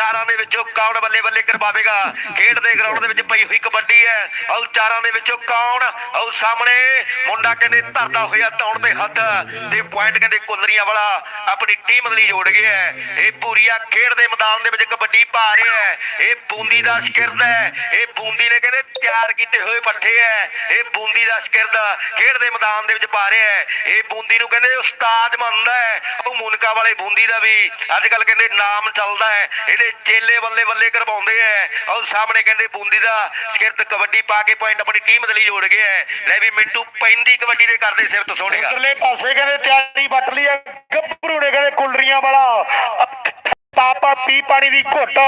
ਚਾਰਾਂ ਦੇ ਵਿੱਚੋਂ ਕੌਣ ਬੱਲੇ ਬੱਲੇ ਕਰਵਾਵੇਗਾ? ਖੇਡ ਦੇ ਗਰਾਊਂਡ ਦੇ ਵਿੱਚ ਪਈ ਹੋਈ ਕਬੱਡੀ ਹੈ। ਉਹ ਚਾਰਾਂ ਦੇ ਵਿੱਚੋਂ ਕੌਣ? ਉਹ ਸਾਹਮਣੇ। ਮੁੰਡਾ ਕਹਿੰਦੇ ਧਰਦਾ ਹੋਇਆ ਧੌਣ ਦੇ ਹੱਥ ਤੇ ਪੁਆਇੰਟ ਕਹਿੰਦੇ ਕੁੱਲਰੀਆਂ ਵਾਲਾ ਆਪਣੀ ਟੀਮ ਲਈ ਜੋੜ ਗਿਆ ਹੈ। ਇਹ ਪੂਰੀਆ ਖੇਡ ਦੇ ਮੈਦਾਨ ਦੇ ਵਿੱਚ ਕਬੱਡੀ ਪਾ ਰਿਹਾ ਹੈ। ਇਹ ਬੂੰਦੀ ਦਾ ਸ਼ਕਿਰਦ ਹੈ। ਇਹ ਬੂੰਦੀ ਨੇ ਕਹਿੰਦੇ ਤਿਆਰ ਕੀਤੇ ਹੋਏ ਪੱਠੇ ਹੈ। ਇਹ ਬੂੰਦੀ ਦਾ ਸ਼ਕਿਰਦ ਖੇਡ ਦੇ ਮੈਦਾਨ ਦੇ ਵਿੱਚ ਪਾ ਰਿਹਾ ਹੈ। ਇਹ ਬੂੰਦੀ ਨੂੰ ਕਹਿੰਦੇ ਉਸਤਾਦ ਮੰਨਦਾ ਹੈ। ਉਹ ਮੁਨਕਾ ਵਾਲੇ ਬੂੰਦੀ ਦਾ ਵੀ ਅੱਜ ਕੱਲ ਕਹਿੰਦੇ ਨਾਮ ਚੱਲਦਾ ਹੈ। ਇਹਦੇ ਚੇਲੇ ਬੱਲੇ ਬੱਲੇ ਕਰਵਾਉਂਦੇ ਐ। ਉਹ ਸਾਹਮਣੇ ਕਹਿੰਦੇ, ਬੂੰਦੀ ਦਾ ਸ਼ਕਿਰਦ ਕਬੱਡੀ ਪਾ ਕੇ ਪੁਆਇੰਟ ਆਪਣੀ ਟੀਮ ਦੇ ਲਈ ਜੋੜ ਗਿਆ ਹੈ। ਲੈ ਵੀ ਮਿੰਟੂ ਪੈਂਦੀ ਕਬੱਡੀ ਦੇ ਕਰਦੇ ਸਿਫਤ ਸੋਹਣੇਗਾ। ਉਧਰਲੇ ਪਾਸੇ ਕਹਿੰਦੇ ਤਿਆਰੀ ਵੱਟ ਲਈ ਹੈ ਗੱਭਰੂ ਨੇ ਕਹਿੰਦੇ ਕੁਲਰੀਆਂ ਵਾਲਾ। ਪਾਪਾ ਪੀ ਪਾਣੀ ਦੀ ਘੁੱਟ,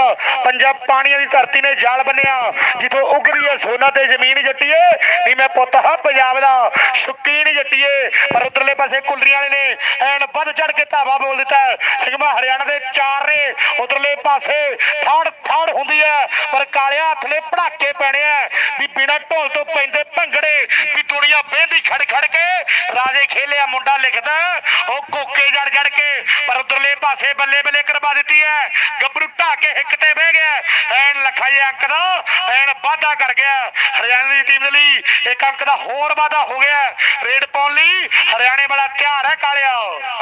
ਪੰਜਾਬ ਪਾਣੀਆਂ ਦੀ ਧਰਤੀ ਨੇ ਜਾਲ ਬੰਨਿਆ, ਜਿੱਥੋਂ ਉਗਰੀ ਹੈ ਸੋਨਾ ਤੇ ਜ਼ਮੀਨ ਜੱਟੀਏ ਨਹੀਂ ਮੈਂ ਪੁੱਤ ਹਾਂ ਪੰਜਾਬ ਦਾ, ਸ਼ੁਕੀਨ ਜੱਟੀਏ, ਪਰ ਉਧਰਲੇ ਪਾਸੇ ਕੁਲਰੀਆਂ ਵਾਲੇ ਨੇ ਐਨ ਵੱਧ ਚੜ ਕੇ ਧਾਵਾ ਬੋਲ ਦਿੱਤਾ ਹੈ। ਹਰਿਆਣਾ ਦੇ ਚਾਰ ਨੇ, ਉਧਰਲੇ ਪਾਸੇ ਥਾੜ ਥਾੜ ਹੁੰਦੀ ਹੈ, ਪਰ ਕਾਲਿਆ ਹੱਥ ਨੇ ਪੜਾਕੇ ਪੈਣੇ ਆ ਵੀ ਬਿਨਾ ਢੋਲ ਤੋਂ ਪੈਂਦੇ ਭੰਗੜੇ, ਵੀ ਦੁਨੀਆ ਬਹਿੰਦੀ ਖੜ ਖੜ ਕੇ, ਰਾਜੇ ਖੇਲਿਆ ਮੁੰਡਾ ਲਿਖਦਾ, ਉਹ ਕੋਕੇ ਜੜ ਜੜ ਕੇ, ਪਰ ਉਧਰਲੇ ਪਾਸੇ ਬੱਲੇ ਬੱਲੇ ਕਰਵਾ ਦਿੱਤੀ ਹੈ। ਗੱਭਰੂ ਢਾ ਕੇ ਹਿੱਕ ਤੇ ਬਹਿ ਗਿਆ ਐਨ ਲੱਖਾ ਜਿਹਾ ਅੰਕ ਦਾ, ਐਨ ਵਾਧਾ ਕਰ ਗਿਆ ਹਰਿਆਣਾ ਦੀ ਟੀਮ ਦੇ ਲਈ ਇੱਕ ਅੰਕ ਦਾ ਹੋਰ ਵਾਧਾ ਹੋ ਗਿਆ ਰੇਡ ਪਾਉਣ ਲਈ ਹਰਿਆਣੇ ਵਾਲਾ ਤਿਆਰ ਹੈ ਕਾਲਿਆ।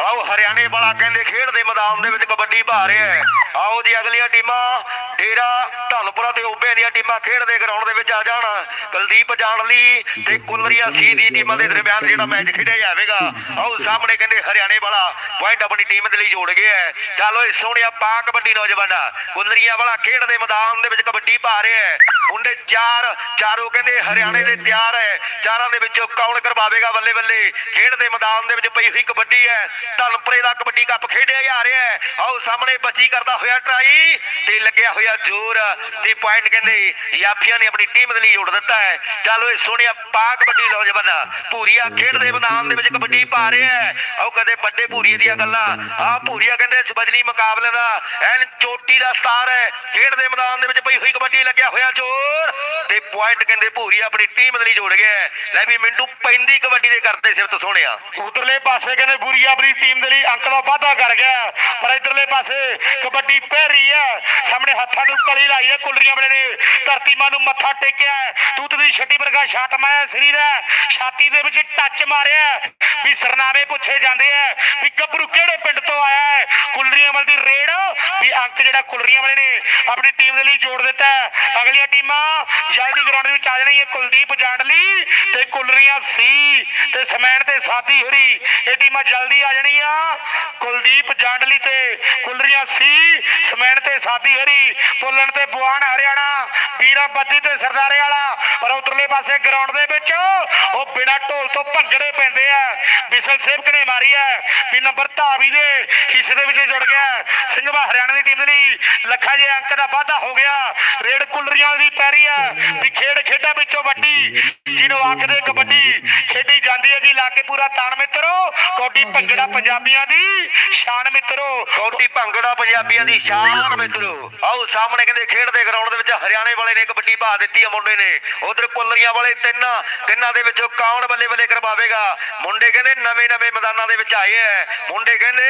ਆਓ, ਹਰਿਆਣੇ ਵਾਲਾ ਕਹਿੰਦੇ ਖੇਡ ਦੇ ਮੈਦਾਨ ਦੇ ਵਿੱਚ ਕਬੱਡੀ ਪਾ ਰਿਹਾ ਹੈ। ਆਓ ਜੀ, ਅਗਲੀਆਂ ਟੀਮਾਂ। ਡੇਰਾ ਧਨਪੁਰਾ ਤੇ ਓਬੇ ਦੀਆਂ ਟੀਮਾਂ ਖੇਡ ਦੇ ਗਰਾਊਂਡ ਦੇ ਵਿੱਚ ਆ ਜਾਣ। ਕੁਲਦੀਪ ਜਾਣ ਲਈ ਤੇ ਕੁਲਰੀਆ ਸੀ ਦੀ ਟੀਮਾਂ ਦੇ ਦਰਮਿਆਨ ਜਿਹੜਾ ਮੈਚ ਖੇਡਿਆ ਜਾਵੇਗਾ। ਆਓ, ਸਾਹਮਣੇ ਕਹਿੰਦੇ ਹਰਿਆਣੇ ਵਾਲਾ ਪੁਆਇੰਟ ਆਪਣੀ ਟੀਮ ਦੇ ਲਈ ਜੋੜ ਗਿਆ ਹੈ। ਚੱਲ ਓਏ, ਸੋਹਣਿਆ ਪਾ ਕਬੱਡੀ ਨੌਜਵਾਨਾ ਕੁਲਰੀਆ ਵਾਲਾ ਖੇਡ ਦੇ ਮੈਦਾਨ ਦੇ ਵਿੱਚ ਕਬੱਡੀ ਪਾ ਰਿਹਾ ਹੈ। ਮੁੰਡੇ ਚਾਰ, ਚਾਰੋਂ ਕਹਿੰਦੇ ਹਰਿਆਣੇ ਦੇ ਤਿਆਰ ਹੈ। ਚਾਰਾਂ ਦੇ ਵਿੱਚੋਂ ਕੌਣ ਕਰਵਾਵੇਗਾ ਬੱਲੇ ਬੱਲੇ? ਖੇਡ ਦੇ ਮੈਦਾਨ ਦੇ ਵਿੱਚ ਪਈ ਹੋਈ ਕਬੱਡੀ ਹੈ। ਧਨਪੁਰੇ ਦਾ ਕਬੱਡੀ ਕੱਪ ਖੇਡਿਆ ਜਾ ਰਿਹਾ ਹੈ। ਆਓ ਸਾਹਮਣੇ ਬੱਚੀ ਕਰਦਾ ਹੋਇਆ ਟਰਾਈ ਤੇ ਲੱਗਿਆ ਹੋਇਆ ਜ਼ੋਰ ਤੇ ਪੁਆਇੰਟ ਕਹਿੰਦੇ ਯਾਫੀਆਂ ਨੇ ਆਪਣੀ ਟੀਮ ਦੇ ਲਈ ਜੋੜ ਦਿੱਤਾ ਹੈ। ਚੱਲ ਓਏ ਸੋਹਣਿਆ ਪਾ ਕਬੱਡੀ ਨੌਜਵਾਨ ਭੂਰੀਆ ਖੇਡ ਦੇ ਮੈਦਾਨ ਦੇ ਵਿੱਚ ਕਬੱਡੀ ਪਾ ਰਿਹਾ ਹੈ। ਆਓ ਕਦੇ ਵੱਡੇ ਭੂਰੀਏ ਦੀਆਂ ਗੱਲਾਂ। ਆ ਭੂਰੀਆ ਕਹਿੰਦੇ ਸਬਜਨੀ ਮੁਕਾਬਲੇ ਦਾ ਐਨ ਚੋਟੀ ਦਾ ਸਟਾਰ ਹੈ। ਖੇਡ ਦੇ ਮੈਦਾਨ ਦੇ ਵਿੱਚ ਪਈ ਹੋਈ ਕਬੱਡੀ ਲੱਗਿਆ ਹੋਇਆ ਜ਼ੋਰ। ਤੇ ਪੁਆਇੰਟ ਕਹਿੰਦੇ ਪੂਰੀਆ ਆਪਣੀ ਟੀਮ ਦੇ ਲਈ ਜੋੜ ਗਿਆ ਲੈ ਵੀ ਮਿੰਟੂ ਪੈਂਦੀ ਕਬੱਡੀ ਦੇ ਕਰਦੇ ਸਿਫਤ ਸੋਹਣਿਆ। ਉਧਰਲੇ ਪਾਸੇ ਕਹਿੰਦੇ ਬੁਰੀ ਆਪਣੀ ਟੀਮ ਦੇ ਲਈ ਅੰਕ ਦਾ ਵਾਧਾ ਕਰ ਗਿਆ ਪਰ ਇਧਰਲੇ ਪਾਸੇ ਕਬੱਡੀ ਪੈ ਰਹੀ ਹੈ। ਸਾਹਮਣੇ ਹੱਥਾਂ ਨੂੰ ਕਲੀ ਲਾਈ ਹੈ। ਕੁਲਰੀਆਂ ਵਾਲੇ ਨੇ ਧਰਤੀ ਮਾਂ ਨੂੰ ਮੱਥਾ ਟੇਕਿਆ ਹੈ। ਤੂਤ ਦੀ ਛੱਡੀ ਵਰਗਾ ਛਾਟ ਮਾਇਆ ਸਰੀਰ ਹੈ। ਛਾਤੀ ਦੇ ਵਿੱਚ ਟੱਚ ਮਾਰਿਆ ਵੀ ਸਰਨਾਵੇ ਪੁੱਛੇ ਜਾਂਦੇ ਆ ਵੀ ਗੱਭਰੂ ਕਿਹੜੇ ਪਿੰਡ ਤੋਂ ਆਇਆ ਹੈ? ਕੁਲਰੀਆਂ ਵਾਲੇ ਦੀ ਰੇਡ ਵੀ ਅੰਕ ਜਿਹੜਾ ਕੁਲਰੀਆਂ ਵਾਲੇ ਨੇ ਆਪਣੀ ਟੀਮ ਦੇ ਲਈ ਜੋੜ ਦਿੱਤਾ ਅਗਲੀਆਂ ਟੀਮਾਂ ਜਲਦੀ ਗਰਾਊਂਡ ਦੇ ਵਿੱਚ ਆ ਜਾਣਗੀਆਂ। ਕੁਲਦੀਪ ਜਾਂਡਲੀ ਤੇ ਕੁਲਰੀਆਂ ਸੀ ਤੇ ਸਮੈਣ ਤੇ ਸਾਦੀ ਹਰੀ। ਇਹ ਟੀਮਾਂ ਜਲਦੀ ਆ ਜਾਣਗੀਆਂ। ਕੁਲਦੀਪ ਜਾਂਡਲੀ ਤੇ ਕੁਲਰੀਆਂ ਸੀ ਸਮੈਣ ਤੇ ਸਾਦੀ ਹਰੀ। ਪੁੱਲਣ ਤੇ ਬੁਆਨ ਹਰਿਆਣਾ ਵੀਰਾ ਬੱਦੀ ਤੇ ਸਰਦਾਰੇ ਵਾਲਾ। ਪਰ ਉਧਰਲੇ ਪਾਸੇ ਗਰਾਊਂਡ ਦੇ ਵਿੱਚ ਉਹ ਬਿਨਾ ਢੋਲ ਤੋਂ ਭੰਗੜੇ ਪੈਂਦੇ ਆ। ਬਿਸਲ ਸੇਵਕ ਨੇ ਮਾਰੀ ਹੈ ਵੀ ਨੰਬਰ ਧਾਵੀ ਦੇ ਹਿੱਸੇ ਦੇ ਵਿੱਚ ਜੁੜ ਗਿਆ। ਸਿੰਘਵਾ ਹਰਿਆਣਾ ਦੀ ਟੀਮ ਦੇ ਲਈ ਲੱਖਾਂ ਜੇ ਅੰਕ ਦਾ ਵਾਧਾ ਹੋ ਗਿਆ। ਰੇਡ ਕੁਲਰੀਆਂ ਦੀ ਪੈਰੀ ਆ। ਵੀ ਖੇਡ ਖੇਡਾਂ ਵਿੱਚੋਂ ਵੱਡੀ ਜਿਹਨੂੰ ਆਖਦੇ ਕਬੱਡੀ ਖੇਡੀ ਜਾਂਦੀ ਹੈਗੀ ਲਾ ਕੇ ਪੂਰਾ ਤਾਣ ਮਿੱਤਰੋ ਕੋਡੀ ਭੰਗੜਾ ਪੰਜਾਬੀਆਂ ਦੀ ਸ਼ਾਨ ਮਿੱਤਰੋ। ਕੌਡੀ ਭੰਗੜਾ ਪੰਜਾਬੀਆਂ ਦੀ ਸ਼ਾਨ ਮਿੱਤਰੋ। ਆਓ ਸਾਹਮਣੇ ਕਹਿੰਦੇ ਖੇਡ ਦੇ ਗਰਾਊਂਡ ਦੇ ਵਿੱਚ ਹਰਿਆਣੇ ਵਾਲੇ ਨੇ ਕਬੱਡੀ ਪਾ ਦਿੱਤੀ ਆ ਮੁੰਡੇ ਨੇ। ਉਧਰ ਕੁੱਲਰੀਆਂ ਵਾਲੇ ਤਿੰਨ, ਤਿੰਨਾਂ ਦੇ ਵਿੱਚੋਂ ਕੌਣ ਬੱਲੇ ਬੱਲੇ ਕਰਵਾਵੇਗਾ। ਮੁੰਡੇ ਕਹਿੰਦੇ ਨਵੇਂ ਨਵੇਂ ਮੈਦਾਨਾਂ ਦੇ ਵਿੱਚ ਆਏ ਐ ਮੁੰਡੇ ਕਹਿੰਦੇ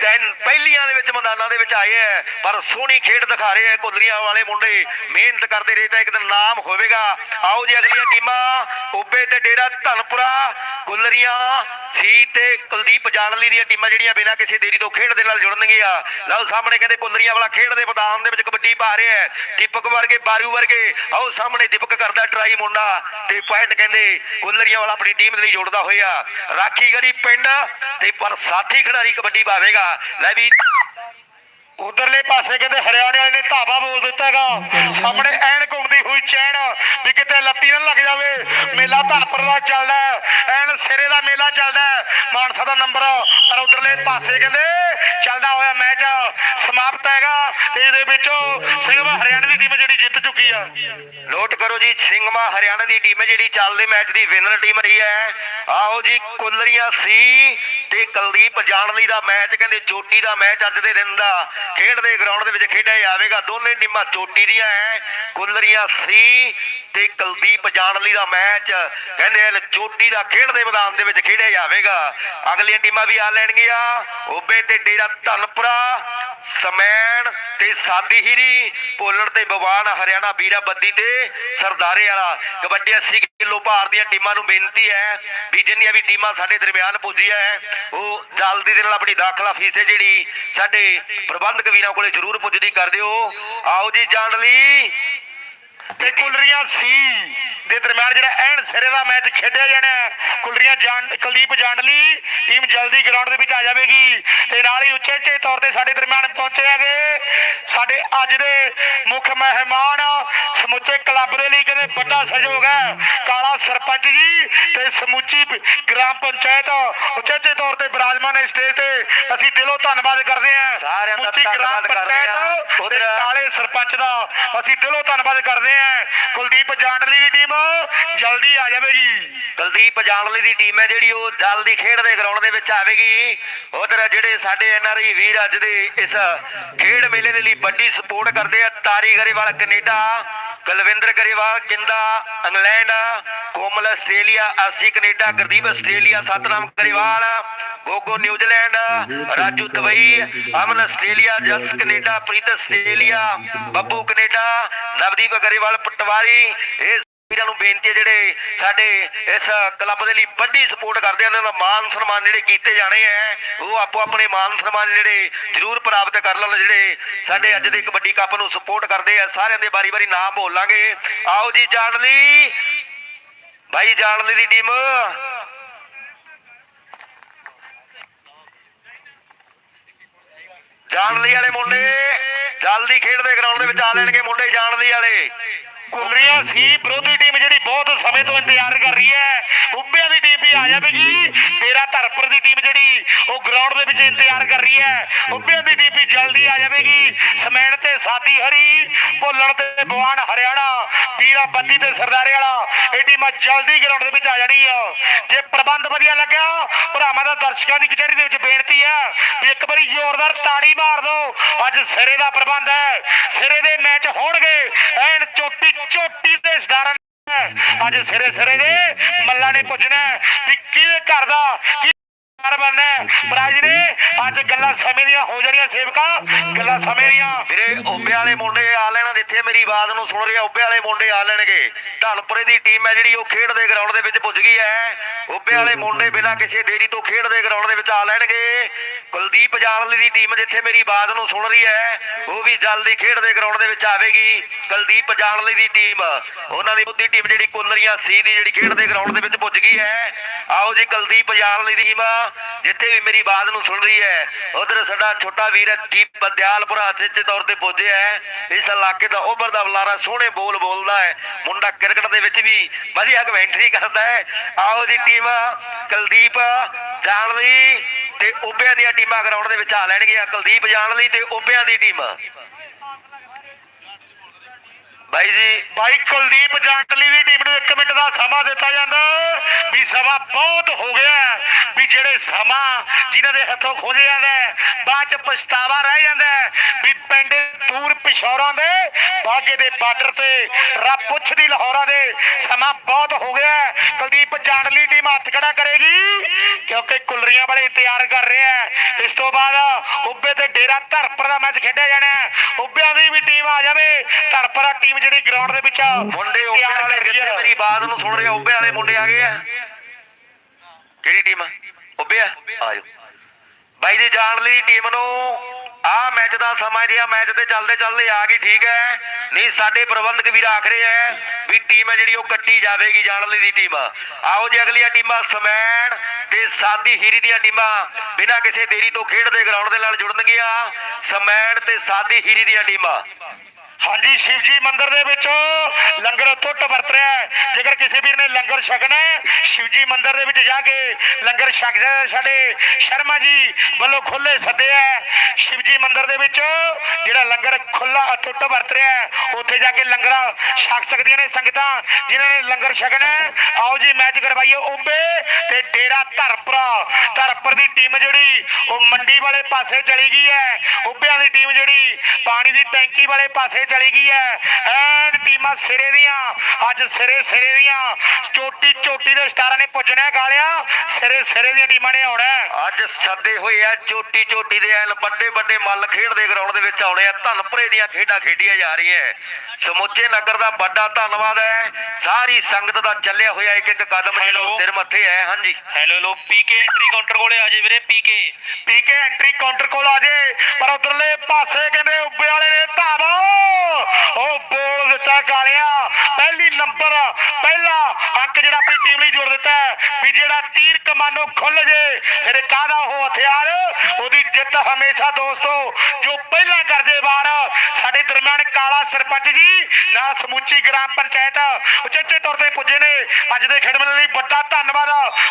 ਤਿੰਨ ਪਹਿਲੀਆਂ ਦੇ ਵਿੱਚ ਮੈਦਾਨਾਂ ਦੇ ਵਿੱਚ ਆਏ ਐ ਪਰ ਸੋਹਣੀ ਖੇਡ ਦਿਖਾ ਰਹੇ ਐ ਕੁੱਲਰੀਆਂ ਵਾਲੇ ਮੁੰਡੇ। ਮਿਹਨਤ ਕਰਦੇ ਰਹੇ ਤਾਂ ਇੱਕ ਦਿਨ ਨਾਮ ਹੋਵੇਗਾ। ਆਓ ਜੀ ਅਗਲੀਆਂ ਟੀਮਾਂ ਓਬੇ ਤੇ ਡੇਰਾ ਧਨਪੁਰਾ, ਕੁੱਲਰੀਆਂ, ਸੀ ਤੇ ਕੁਲਦੀਪ ਜਾਣਲੀ ਦੀਆਂ ਟੀਮਾਂ ਜਿਹੜੀਆਂ ਬਿਨਾਂ ਕਿਸੇ ਦੇਰੀ ਤੋਂ ਖੇਡ ਦੇ ਨਾਲ ਜੁੜਨਗੀਆਂ। ਲਓ ਸਾਹਮਣੇ ਕਹਿੰਦੇ ਕੁੱਲਰੀਆਂ ਵਾਲਾ ਖੇਡ ਦੇ ਮੈਦਾਨ ਦੇ ਵਿੱਚ ਕਬੱਡੀ ਪਾ ਰਿਹਾ ਹੈ। ਦੀਪਕ ਵਰਗੇ, ਬਾਰੂ ਵਰਗੇ। ਆਓ ਸਾਹਮਣੇ ਦੀਪਕ ਕਰਦਾ ਟਰਾਈ ਮੁੰਡਾ ਤੇ ਪੁਆਇੰਟ ਕਹਿੰਦੇ ਕੁੱਲਰੀਆਂ ਵਾਲਾ ਆਪਣੀ ਟੀਮ ਦੇ ਲਈ ਜੋੜਦਾ ਹੋਇਆ। ਰਾਖੀ ਗੜੀ ਪਿੰਡ ਤੇ ਪਰ ਸਾਥੀ ਖਿਡਾਰੀ ਕਬੱਡੀ ਪਾਵੇਗਾ। ਲੈ ਵੀ ਉਧਰਲੇ ਪਾਸੇ ਕਹਿੰਦੇ ਹਰਿਆਣੇ ਵਾਲੇ ਨੇ ਧਾਵਾ ਬੋਲ ਦਿੱਤਾ ਸਾਹਮਣੇ ਐਨ ਘੁੰਮਦੀ ਹੋਈ ਚੈਨ ਵੀ ਕਿਤੇ ਲੱਤੀ ਨਾ ਲੱਗ ਜਾਵੇ। ਮੇਲਾ ਧਨਪੁਰ ਦਾ ਚੱਲਦਾ ਐਨ ਸਿਰੇ ਦਾ ਮੇਲਾ ਚੱਲਦਾ ਮਾਨਸਾ ਦਾ ਨੰਬਰ ਪਰ ਉਧਰਲੇ ਪਾਸੇ ਕਹਿੰਦੇ ਚੱਲਦਾ ਹੋਇਆ ਮੈਚ ਸਮਾਪਤ ਹੈਗਾ। ਤੇ ਇਹਦੇ ਵਿੱਚੋਂ ਸਿੰਘਵਾ ਹਰਿਆਣਾ ਦੀ ਟੀਮ ਜਿਹੜੀ ਜਿੱਤ ਚੁੱਕੀ ਆ। ਨੋਟ ਕਰੋ ਜੀ ਸਿੰਘਮਾ ਹਰਿਆਣਾ ਦੀ ਟੀਮ ਹੈ ਜਿਹੜੀ ਚੱਲਦੇ ਮੈਚ ਦੀ ਵਿਨਰ ਟੀਮ ਰਹੀ ਹੈ। ਆਹੋ ਜੀ, ਕੁੱਲਰੀਆਂ ਸੀ ਤੇ ਕਲਦੀਪ ਜਾਣਲੀ ਦਾ ਮੈਚ, ਕਹਿੰਦੇ ਚੋਟੀ ਦਾ ਮੈਚ ਅੱਜ ਦੇ ਦਿਨ ਦਾ। ਖੇਡ ਦੇ ਗਰਾਊਂਡ ਦੇ ਵਿੱਚ ਖੇਡਿਆ ਜਾਵੇਗਾ। ਦੋਨੇ ਟੀਮਾਂ ਚੋਟੀ ਦੀਆਂ ਹੈ ਕੁੱਲਰੀਆਂ ਸੀ ਤੇ ਕੁਲਦੀਪ ਜਾਣਲੀ ਦਾ ਮੈਚ। ਕਹਿੰਦੇ ਹਨ ਚੋਟੀ ਦਾ ਖੇਡ ਦੇ ਮੈਦਾਨ ਦੇ ਵਿੱਚ ਖੇਡਿਆ ਜਾਵੇਗਾ। ਅਗਲੀਆਂ ਟੀਮਾਂ ਵੀ ਆ ਲੈਣਗੀਆਂ। ਓਬੇ ਤੇ ਡੇਰਾ ਧਨਪੁਰਾ ਸਮੈਣ ਤੇ ਸਾਦੀ ਹੀਰੀ ਪੋਲਣ ਤੇ ਬਵਾਨ, ਹਰਿਆਣਾ ਵੀਰਾ ਬੱਦੀ ਤੇ ਸਰਦਾਰੇ ਵਾਲਾ। ਕਬੱਡੀ 80 ਕਿਲੋ ਭਾਰ ਦੀਆਂ ਟੀਮਾਂ ਨੂੰ ਬੇਨਤੀ ਹੈ ਵੀ ਜਿੰਨੀਆਂ ਵੀ ਟੀਮਾਂ ਸਾਡੇ ਦਰਮਿਆਨ ਪੁੱਜੀਆਂ ਹੈ, ਉਹ ਜਲਦੀ ਦੇ ਨਾਲ ਆਪਣੀ ਦਾਖਲਾ ਫੀਸ ਹੈ ਜਿਹੜੀ ਸਾਡੇ ਪ੍ਰਬੰਧਕ ਵੀਰਾਂ ਕੋਲੇ ਜ਼ਰੂਰ ਪੁੱਜਦੀ ਕਰ ਦਿਓ। ਆਓ ਜੀ, ਜਾਣ ਲਈ। ਤੇ ਕੁਲਰੀਆਂ ਸੀ। ਦੇ ਦਰਮਿਆਨ ਜਿਹੜਾ ਐਨ ਸਿਰੇ ਦਾ ਮੈਚ ਖੇਡਿਆ ਜਾਣਾ। ਕੁਲਰੀਆਂ ਜਾਨ ਕੁਲਦੀਪ ਜਾਂਡਲੀ ਟੀਮ ਜਲਦੀ ਗਰਾਊਂਡ ਦੇ ਵਿੱਚ ਆ ਜਾਵੇਗੀ ਤੇ ਨਾਲ ਹੀ ਉੱਚੇ ਉੱਚੇ ਤੌਰ ਤੇ ਸਾਡੇ ਦਰਮਿਆਨ ਪਹੁੰਚੇ ਹੈਗੇ ਸਾਡੇ ਅੱਜ ਦੇ ਮੁੱਖ ਮਹਿਮਾਨ ਸਮੁੱਚੇ ਕਲੱਬ ਦੇ ਲਈ ਕਹਿੰਦੇ ਵੱਡਾ ਸਹਿਯੋਗ ਹੈ ਕਾਲਾ ਸਰਪੰਚ ਜੀ ਤੇ ਸਮੁੱਚੀ ਗ੍ਰਾਮ ਪੰਚਾਇਤ ਉੱਚੇ ਉੱਚੇ ਤੌਰ ਤੇ ਬਿਰਾਜਮਾਨ ਹੈ ਸਟੇਜ ਤੇ ਅਸੀਂ ਦਿਲੋਂ ਧੰਨਵਾਦ ਕਰਦੇ ਹਾਂ ਸਾਰਿਆਂ ਦਾ ਸਮੁੱਚੀ ਗ੍ਰਾਮ ਧੰਨਵਾਦ ਕਰਦੇ ਹਾਂ। ਪੰਚਾਇਤ ਤੇ ਕਾਲੇ ਸਰਪੰਚ ਦਾ ਅਸੀਂ ਦਿਲੋਂ ਧੰਨਵਾਦ ਕਰਦੇ ਹਾਂ। ਕੁਲਦੀਪ ਜਾਂਡਲੀ ਦੀ ਟੀਮ, ਜਲਦੀ ਆ ਜਾਵੇਗੀ। ਕੁਲਦੀਪ ਜਾਣਲੇ ਦੀ ਟੀਮ ਹੈ ਜਿਹੜੀ ਉਹ ਜਲਦੀ ਖੇਡ ਦੇ ਗਰਾਊਂਡ ਦੇ ਵਿੱਚ ਆਵੇਗੀ। ਉਧਰ ਜਿਹੜੇ ਸਾਡੇ ਐਨਆਰਆਈ ਵੀਰ ਅੱਜ ਦੇ ਇਸ ਖੇਡ ਮੇਲੇ ਦੇ ਲਈ ਵੱਡੀ ਸਪੋਰਟ ਕਰਦੇ ਆ। Tari Grewal Canada. Kulwinder Grewal Kinda England, Komal, Australia, Aasi, Canada, Gurdeep, Australia, Satnam Grewal, Gogo, New Zealand, Raju Dubai, Aman, Australia, Jas, Canada, Preet, Australia, Babbu, Canada, Navdeep Grewal, Patwari, ਇਹ ਵੀਰਾਂ ਨੂੰ ਬੇਨਤੀ ਹੈ ਜਿਹੜੇ ਸਾਡੇ ਇਸ club ਦੇ ਲਈ ਵੱਡੀ ਸਪੋਰਟ ਕਰਦੇ ਆ, ਉਹਨਾਂ ਦਾ ਮਾਨ ਸਨਮਾਨ ਜਿਹੜੇ ਕੀਤੇ ਜਾਣੇ ਹੈ ਉਹ ਆਪੋ ਆਪਣੇ ਮਾਨ ਸਨਮਾਨ ਜਿਹੜੇ ਜ਼ਰੂਰ ਪ੍ਰਾਪਤ ਕਰ ਲੈਣ, ਜਿਹੜੇ ਸਾਡੇ ਅੱਜ ਦੇ ਕਬੱਡੀ ਕੱਪ ਨੂੰ ਸਪੋਰਟ ਕਰਦੇ ਆ, ਸਾਰਿਆਂ ਦੇ ਬਾਰੀ-ਬਾਰੀ ਨਾਮ ਬੋਲਾਂਗੇ ਆਓ ਜੀ ਜਾਣ ਲਈ ਭਾਈ ਜਾਣ ਲਈ ਦੀ ਟੀਮ। ਜਾਣ ਲਈ ਵਾਲੇ ਮੁੰਡੇ, ਜਲਦੀ ਖੇਡਦੇ ਗਰਾਊਂਡ ਦੇ ਵਿੱਚ ਆ ਲੈਣਗੇ ਮੁੰਡੇ ਜਾਣ ਲਈ ਵਾਲੇ। ਕੁਲਰੀਆਂ ਸੀ, ਵਿਰੋਧੀ ਟੀਮ ਜਿਹੜੀ ਬਹੁਤ ਸਮੇਂ ਤੋਂ ਇੰਤਜ਼ਾਰ ਕਰ ਰਹੀ ਹੈ। ਉੱਬਿਆਂ ਦੀ ਟੀਮ ਵੀ ਆ ਜਾਵੇਗੀ। ਤੇਰਾ ਧਰਪੁਰ ਦੀ ਟੀਮ ਜਿਹੜੀ, ਉਹ ਗਰਾਊਂਡ ਦੇ ਵਿੱਚ ਇੰਤਜ਼ਾਰ ਕਰ ਰਹੀ ਹੈ। ਉੱਬਿਆਂ ਦੀ ਟੀਮ ਵੀ ਜਲਦੀ ਆ ਜਾਵੇਗੀ। ਸਮੈਣ ਤੇ ਸਾਦੀ ਹਰੀ, ਭੁੱਲਣ ਤੇ ਬਵਾਨ ਹਰਿਆਣਾ ਵੀਰਾ ਬੱਦੀ ਤੇ ਸਰਦਾਰੇ ਵਾਲਾ ਇਹ ਟੀਮਾਂ ਜਲਦੀ ਗਰਾਊਂਡ ਦੇ ਵਿੱਚ ਆ ਜਾਣੀ ਆ। ਜੇ ਪ੍ਰਬੰਧ ਵਧੀਆ ਲੱਗਿਆ, ਭਰਾਵਾਂ ਦਾ ਦਰਸ਼ਕਾਂ ਦੀ ਕਚਹਿਰੀ ਦੇ ਵਿੱਚ ਬੇਨਤੀ ਹੈ ਵੀ ਇੱਕ ਵਾਰੀ ਜ਼ੋਰਦਾਰ ਤਾੜੀ ਮਾਰ ਦਿਓ। ਅੱਜ ਸਿਰੇ ਦਾ ਪ੍ਰਬੰਧ ਹੈ। ਸਿਰੇ ਦੇ ਮੈਚ ਹੋਣਗੇ। ਐਨ ਚੋਟੀ ਚੋਟੀ ਦੇ ਸਦਾਰਾਂ ਅੱਜ ਸਿਰੇ ਸਿਰੇ ਦੇ ਮੱਲਾ ਨੇ ਪੁੱਛਣਾ ਵੀ ਕਿਹਦੇ ਘਰ ਦਾ ਕੀ ਘਰ ਬਣਨਾ ਅੱਜ ਗੱਲਾਂ ਸਮੇਂ ਦੀਆਂ ਹੋ ਜਾਣੀਆਂ ਸੇਵਕਾ, ਗੱਲਾਂ ਸਮੇਂ ਦੀਆਂ। ਵੀਰੇ ਓਬੇ ਵਾਲੇ ਮੁੰਡੇ ਆ ਲੈਣ ਜਿੱਥੇ ਮੇਰੀ ਆਵਾਜ਼ ਨੂੰ ਸੁਣ ਰਿਹਾ ਓਬੇ ਵਾਲੇ ਮੁੰਡੇ ਆ ਲੈਣਗੇ। ਧਨਪੁਰੇ ਦੀ ਟੀਮ ਹੈ ਜਿਹੜੀ, ਉਹ ਖੇਡਦੇ ਗਰਾਊਂਡ ਦੇ ਵਿੱਚ ਪੁੱਜ ਗਈ ਹੈ। ਓਬੇ ਵਾਲੇ ਮੁੰਡੇ ਬਿਨਾਂ ਕਿਸੇ ਦੇਰੀ ਤੋਂ ਖੇਡਦੇ ਗਰਾਊਂਡ ਦੇ ਵਿੱਚ ਆ ਲੈਣਗੇ। ਕੁਲਦੀਪ ਜਾਣਲੀ ਦੀ ਟੀਮ ਜਿੱਥੇ ਮੇਰੀ ਆਵਾਜ਼ ਨੂੰ ਸੁਣ ਰਹੀ ਹੈ, ਉਹ ਵੀ ਜਲਦੀ ਖੇਡ ਦੇ ਗਰਾਊਂਡ ਦੇ ਵਿੱਚ ਆਵੇਗੀ। ਕੁਲਦੀਪ ਜਾਣਲੀ ਦੀ ਟੀਮ, ਉਹਨਾਂ ਦੀ ਬੁੱਧੀ ਟੀਮ ਜਿਹੜੀ ਕੁੱਲਰੀਆਂ ਸੀ ਦੀ ਜਿਹੜੀ ਖੇਡਦੇ ਗਰਾਊਂਡ ਦੇ ਵਿੱਚ ਪੁੱਜ ਗਈ ਹੈ। ਆਓ ਜੀ, ਕੁਲਦੀਪ ਜਾਣਲੀ ਦੀ ਟੀਮ। ਜਿੱਥੇ ਵੀ ਮੇਰੀ ਆਵਾਜ਼ ਨੂੰ ਸੁਣ ਰਹੀ ਹੈ, ਉਧਰ ਸਾਡਾ ਛੋਟਾ ਵੀਰ ਹੈ, ਦੀਪ ਬਦਿਆਲਪੁਰਾ ਅੱਛੇ ਤੌਰ ਤੇ ਪੁੱਜਿਆ ਹੈ। ਇਸ ਇਲਾਕੇ ਦਾ ਉਭਰ ਦਾ ਬੁਲਾਰਾ ਸੋਹਣੇ ਬੋਲ ਬੋਲਦਾ ਹੈ। ਮੁੰਡਾ ਕ੍ਰਿਕਟ ਦੇ ਵਿੱਚ ਵੀ ਵਧੀਆ ਕਮੈਂਟਰੀ ਕਰਦਾ ਹੈ। ਆਓ ਜੀ ਟੀਮ ਕੁਲਦੀਪ ਜਾਣ ਲਈ ਤੇ ਉਬਿਆਂ ਦੀਆਂ ਟੀਮਾਂ ਗਰਾਊਂਡ ਦੇ ਵਿੱਚ ਆ ਲੈਣਗੀਆਂ। ਕੁਲਦੀਪ ਜਾਣ ਲਈ ਤੇ ਉਬਿਆਂ ਦੀ ਟੀਮ ਬਾਈ ਜੀ। ਬਾਈ ਕੁਲਦੀਪ ਜਾਂਟਲੀ ਦੀ ਟੀਮ ਨੂੰ 1 ਮਿੰਟ ਦਾ ਸਮਾਂ ਦਿੱਤਾ ਜਾਂਦਾ ਵੀ ਸਮਾਂ ਬਹੁਤ ਹੋ ਗਿਆ ਵੀ ਜਿਹੜੇ ਸਮਾਂ ਜਿਨ੍ਹਾਂ ਦੇ ਹੱਥੋਂ ਖੋਜੇ ਜਾਂਦਾ ਬਾਅਦ ਚ ਪਛਤਾਵਾ ਰਹਿ ਜਾਂਦਾ ਵੀ ਪਿੰਡ ਦੂਰ ਪਿਸ਼ੌਰਾਂ ਦੇ, ਬਾਗੇ ਦੇ ਬਾਰਡਰ ਤੇ, ਰੱਬ ਪੁੱਛ ਲਾਹੌਰਾਂ ਦੇ, ਸਮਾਂ ਬਹੁਤ ਹੋ ਗਿਆ ਕੁਲਦੀਪ ਜਾਂਟਲੀ ਟੀਮ ਹੱਥ ਖੜਾ ਕਰੇਗੀ ਕਿਉਂਕਿ ਕੁਲਰੀਆਂ ਵਾਲੇ ਤਿਆਰ ਕਰ ਰਿਹਾ ਇਸ ਤੋਂ ਬਾਅਦ ਉੱਬੇ ਤੇ ਡੇਰਾ ਧਰਪੁਰ ਦਾ ਮੈਚ ਖੇਡਿਆ ਜਾਣਾ ਹੈ। ਉੱਬਿਆਂ ਦੀ ਵੀ ਟੀਮ ਆ ਜਾਵੇ, ਧਰਪੁਰਾ ਟੀਮ ਜਿਹੜੀ ਗਰਾਊਂਡ ਦੇ ਵਿੱਚ ਮੁੰਡੇ ਓਬੇ ਤਿਆਰ ਵਾਲੇ ਜਿੱਥੇ। ਮੇਰੀ ਆਵਾਜ਼ ਨੂੰ ਸੁਣ ਰਹੇ ਓਬੇ ਵਾਲੇ ਮੁੰਡੇ ਆ ਗਏ ਆ। ਕਿਹੜੀ ਟੀਮ ਓਬੇ ਆ? ਆਜੋ ਬਾਈ ਜੀ ਜਾਣ ਲਈ ਟੀਮ ਨੂੰ ਆ ਮੈਚ ਦਾ ਸਮਾਂ ਜਿਆ ਮੈਚ ਤੇ ਚੱਲਦੇ ਚੱਲਦੇ ਆ ਗਈ ਠੀਕ ਹੈ। ਨਹੀਂ ਸਾਡੇ ਪ੍ਰਬੰਧਕ ਵੀਰ ਆਖ ਰਹੇ ਐ ਵੀ ਟੀਮ ਹੈ ਜਿਹੜੀ ਉਹ ਕੱਟੀ ਜਾਵੇਗੀ ਜਾਣ ਲਈ ਦੀ ਟੀਮ ਆਓ ਜੀ ਅਗਲੀਆਂ ਟੀਮਾਂ ਸਮੈਣ ਤੇ ਸਾਦੀ ਹੀਰੀ ਦੀਆਂ ਟੀਮਾਂ ਬਿਨਾਂ ਕਿਸੇ ਦੇਰੀ ਤੋਂ ਖੇਡਦੇ ਗਰਾਊਂਡ ਦੇ ਨਾਲ ਜੁੜਨਗੀਆਂ। ਸਮੈਣ ਤੇ ਸਾਦੀ ਹੀਰੀ ਦੀਆਂ ਟੀਮਾਂ ਹਾਂਜੀ, ਸ਼ਿਵਜੀ ਮੰਦਿਰ ਦੇ ਵਿੱਚ ਲੰਗਰ ਟੁੱਟ ਵਰਤ ਰਿਹਾ ਹੈ। ਜੇਕਰ ਕਿਸੇ ਵੀਰ ਨੇ ਲੰਗਰ ਛਕਣਾ ਹੈ, ਸ਼ਿਵਜੀ ਮੰਦਿਰ ਦੇ ਵਿੱਚ ਜਾ ਕੇ ਲੰਗਰ ਛਕ ਜਾ- ਸਾਡੇ ਸ਼ਰਮਾ ਜੀ ਵੱਲੋਂ ਖੁੱਲੇ ਸੱਦੇ ਹੈ। ਸ਼ਿਵਜੀ ਮੰਦਿਰ ਦੇ ਵਿੱਚ ਜਿਹੜਾ ਲੰਗਰ ਖੁੱਲਾ ਅਟੁੱਟ ਵਰਤ ਰਿਹਾ ਹੈ, ਉੱਥੇ ਜਾ ਕੇ ਲੰਗਰ ਛਕ ਸਕਦੀਆਂ ਨੇ ਸੰਗਤਾਂ, ਜਿਨ੍ਹਾਂ ਨੇ ਲੰਗਰ ਛਕਣਾ ਆਓ ਜੀ, ਮੈਚ ਕਰਵਾਈਏ ਓਬੇ ਤੇ ਡੇਰਾ ਧਰਪੁਰਾ ਧਰਪੁਰ ਦੀ ਟੀਮ ਜਿਹੜੀ, ਉਹ ਮੰਡੀ ਵਾਲੇ ਪਾਸੇ ਚਲੀ ਗਈ ਹੈ। ਓਬਿਆਂ ਦੀ ਟੀਮ ਜਿਹੜੀ, ਪਾਣੀ ਦੀ ਟੈਂਕੀ ਵਾਲੇ ਪਾਸੇ ਚਲੀ ਗਈ ਹੈ। ਐਨ ਟੀਮਾਂ ਸਿਰੇ ਦੀਆਂ ਅੱਜ ਸਿਰੇ ਸਿਰੇ ਦੀਆਂ। ਚੋਟੀ ਚੋਟੀ ਦੇ ਸਟਾਰਾਂ ਨੇ ਪੁੱਜਣਾ ਗਾਲਿਆ। ਸਿਰੇ ਸਿਰੇ ਦੀਆਂ ਟੀਮਾਂ ਨੇ ਆਉਣਾ। ਅੱਜ ਸੱਦੇ ਹੋਏ ਆ ਚੋਟੀ ਚੋਟੀ ਦੇ ਐਨ ਵੱਡੇ ਵੱਡੇ ਮੱਲ ਖੇਡਦੇ ਗਰਾਊਂਡ ਦੇ ਵਿੱਚ ਆਉਣੇ ਆ। ਧਨਪੁਰੇ ਦੀਆਂ ਖੇਡਾਂ ਖੇਡੀਆਂ ਜਾ ਰਹੀਆਂ ਸਮੁੱਚੇ ਨਗਰ ਦਾ ਵੱਡਾ ਧੰਨਵਾਦ ਹੈ। ਸਾਰੀ ਸੰਗਤ ਦਾ ਚੱਲਿਆ ਹੋਇਆ ਇੱਕ ਇੱਕ ਕਦਮ ਜਿਹੜਾ ਸਿਰ ਮੱਥੇ ਹੈ। ਹਾਂਜੀ। ਹੈਲੋ ਲੋ ਪੀਕੇ ਐਂਟਰੀ ਕਾਊਂਟਰ ਕੋਲੇ ਆ ਜੇ ਵੀਰੇ ਪੀਕੇ ਪੀਕੇ ਐਂਟਰੀ ਕਾਊਂਟਰ ਕੋਲ ਆ ਜੇ ਪਰ ਉਧਰਲੇ ਪਾਸੇ ਕਹਿੰਦੇ ਉੱਬੇ ਵਾਲੇ ਨੇ ਧਾਵਾ। ਉਹ ਬੋਲ ਦਿੱਤਾ ਗਾਲਿਆ। ਪਹਿਲੀ ਨੰਬਰ, ਪਹਿਲਾ ਅੰਕ ਜਿਹੜਾ ਆਪਣੀ ਟੀਮ ਲਈ ਜੋੜ ਦਿੱਤਾ ਵੀ ਜਿਹੜਾ ਤੀਰ ਕਮਾਨੋ ਖੁੱਲ ਜੇ, ਫਿਰ ਕਾਹਦਾ ਉਹ ਹਥਿਆਰ? ਉਹਦੀ ਜਿੱਤ ਹਮੇਸ਼ਾ ਦੋਸਤੋ, ਜੋ ਪਹਿਲਾਂ ਕਰਦੇ ਵਾਰ, ਸਾਡੇ ਦਰਮਿਆਨ ਕਾਲਾ ਸਰਪੰਚ ਜੀ ਨਾ ਸਮੁੱਚੀ ਗ੍ਰਾਮ ਪੰਚਾਇਤ, ਉਚੇਚੇ ਤੌਰ ਤੇ ਪੁੱਜੇ ਨੇ। ਅੱਜ ਦੇ ਖੇਡ ਮੇਲੇ ਲਈ ਵੱਡਾ ਧੰਨਵਾਦ।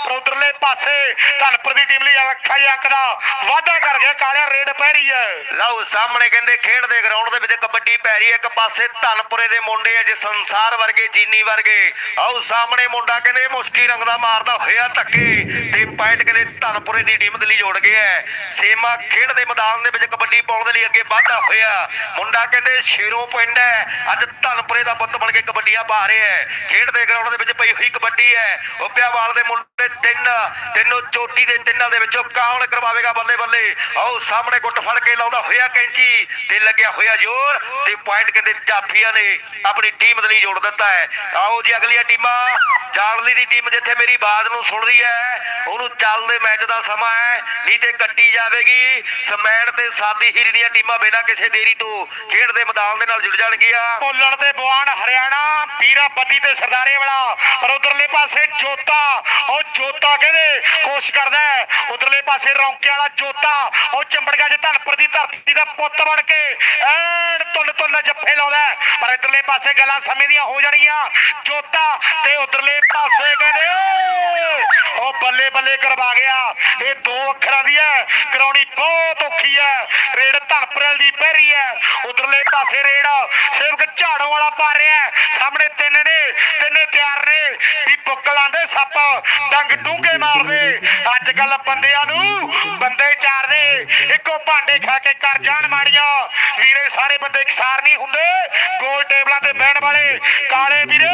ਪਰ ਉਧਰਲੇ ਪਾਸੇ ਧਨਪੁਰ ਦੀ ਟੀਮ ਲਈ ਅੱਖਾਂ ਜੀ ਅੰਕ ਦਾ ਵਾਅਦਾ ਕਰ ਗਿਆ। ਕਾਲਿਆ ਰੇਡ ਪੈ ਰਹੀ ਹੈ। ਲਓ, ਸਾਹਮਣੇ ਕਹਿੰਦੇ ਖੇਡ ਦੇ ਗਰਾਊਂਡ ਦੇ ਵਿੱਚ ਕਬੱਡੀ ਪੈ ਰਹੀ ਇੱਕ ਪਾਸੇ ਧਨਪੁਰੇ ਦੇ ਮੁੰਡੇ ਆ, ਜੇ ਸੰਸਾਰ ਵਰਗੇ, ਚੀਨੀ ਵਰਗੇ, ਆਓ ਸਾਹਮਣੇ ਮੁੰਡਾ ਕਹਿੰਦੇ ਮੁਸ਼ਕੀ ਰੰਗ ਦਾ ਮਾਰਦਾ ਹੋਇਆ ਧੱਕੇ ਤੇ ਪੁਆਇੰਟ ਕਹਿੰਦੇ ਧਨਪੁਰੇ ਦੀ ਟੀਮ ਦੇ ਲਈ ਜੋੜ ਗਿਆ ਸੇਮਾ ਖੇਡ ਦੇ ਮੈਦਾਨ ਦੇ ਵਿੱਚ ਕਬੱਡੀ ਪਾਉਣ ਦੇ ਲਈ ਅੱਗੇ ਵਾਧਾ ਹੋਇਆ। ਮੁੰਡਾ ਕਹਿੰਦੇ ਸ਼ੇਰੋਂ ਪਿੰਡ ਹੈ। ਅੱਜ ਧਨਪੁਰੇ ਦਾ ਪੁੱਤ ਬਣ ਕੇ ਕਬੱਡੀਆਂ ਪਾ ਰਿਹਾ ਹੈ। ਖੇਡ ਦੇ ਗਰਾਊਂਡ ਦੇ ਵਿੱਚ ਪਈ ਹੋਈ ਕਬੱਡੀ ਹੈ। ਉੱਪਿਆਵਾਲ ਦੇ ਮੁੰਡੇ ਤਿੰਨ, ਤਿੰਨੋਂ ਚੋਟੀ ਦੇ ਤਿੰਨਾਂ ਦੇ ਵਿੱਚੋਂ ਕੌਣ ਕਰਵਾਵੇਗਾ ਬੱਲੇ ਬੱਲੇ ਆਓ ਸਾਹਮਣੇ ਗੁੱਟ ਫੜ ਕੇ ਲਾਉਂਦਾ ਹੋਇਆ ਕੈਂਚੀ ਤੇ ਲੱਗਿਆ ਹੋਇਆ ਜ਼ੋਰ ਤੇ ਪੁਆਇੰਟ ਕਹਿੰਦੇ ਜਾਫੀਆਂ ਨੇ ਆਪਣੀ ਟੀਮ ਦੇ ਲਈ ਜੋੜ ਦਿੱਤਾ ਹੈ। ਆਓ ਜੀ ਅਗਲੀਆਂ ਟੀਮਾਂ। ਜਾਰਲੀ ਦੀ ਟੀਮ ਜਿੱਥੇ ਮੇਰੀ ਬਾਤ ਨੂੰ ਸੁਣ ਰਹੀ ਹੈ, ਉਹਨੂੰ ਚੱਲਦੇ ਮੈਚ ਦਾ ਸਮਾਂ ਹੈ, ਨਹੀਂ ਤੇ ਕੱਟੀ ਜਾਵੇਗੀ। ਸਮੈਣ ਤੇ ਸਾਦੀ ਹੀਰੀ ਦੀਆਂ ਟੀਮਾਂ ਬਿਨਾਂ ਕਿਸੇ ਦੇਰੀ ਤੋਂ ਖੇਡ ਦੇ ਮੈਦਾਨ ਦੇ ਨਾਲ ਜੁੜ ਜਾਣਗੀਆਂ। ਭੁੱਲਣ ਤੇ ਬਵਾਨ ਹਰਿਆਣਾ ਵੀਰਾ ਬੱਦੀ ਤੇ ਸਰਦਾਰੇ ਵਾਲਾ। ਪਰ ਉਧਰਲੇ ਪਾਸੇ ਜੋਤਾ, ਉਹ ਜੋਤਾ ਕਹਿੰਦੇ ਕੋਸ਼ਿਸ਼ ਕਰਦਾ ਹੈ। ਉਧਰਲੇ ਪਾਸੇ ਰੌਂਕੇ ਵਾਲਾ ਜੋਤਾ, ਉਹ ਚੰਬੜਗਾ ਚ ਧਨਪੁਰ ਦੀ ਧਰਤੀ ਦਾ ਪੁੱਤ ਬਣ ਕੇ। ਐਨ ਤੁੰਨ ਤੁੰਨ ਜੱਫੇ ਲਾਉਂਦਾ ਪਰ ਇਧਰਲੇ ਪਾਸੇ ਗੱਲਾਂ ਸਮੇਂ ਦੀਆਂ ਹੋ ਜਾਣਗੀਆਂ। ਜੋਤਾ ਤੇ ਉਧਰਲੇ ਪਾਸੇ ਕਹਿੰਦੇ ਉਹ ਬੱਲੇ ਬੱਲੇ ਕਰਵਾ ਗਿਆ। ਇਹ ਦੋ ਅੱਖਰਾਂ ਦੀ ਹੈ, ਕਰਾਉਣੀ ਬਹੁਤ ਔਖੀ ਹੈ। ਰੇਡ ਧਨਪੁਰਲ ਦੀ ਪਹਿਰੀ ਹੈ। ਉਧਰਲੇ ਪਾਸੇ ਰੇਡ ਸੇਵਕ ਝਾੜੋਂ ਵਾਲਾ ਪਾ ਰਿਹਾ ਹੈ। ਸਾਹਮਣੇ ਤਿੰਨ ਨੇ, ਤਿੰਨੇ ਤਿਆਰ ਨੇ। ਵੀ ਬੁੱਕ ਦੇ ਸੱਪ, ਡੰਗ ਡੂੰਘੇ ਮਾਰਦੇ। ਅੱਜ ਕੱਲ ਬੰਦਿਆਂ ਨੂੰ ਬੰਦੇ ਚਾਰਦੇ। ਇੱਕੋ ਭਾਂਡੇ ਖਾ ਕੇ ਕਰ ਜਾਣ ਮਾੜੀਆਂ। ਵੀਰੇ, ਸਾਰੇ ਬੰਦੇ ਇਕਸਾਰ ਨਹੀਂ ਹੁੰਦੇ। ਗੋਲ ਟੇਬਲਾਂ ਤੇ ਬਹਿਣ ਵਾਲੇ, ਕਾਲੇ ਵੀਰੇ,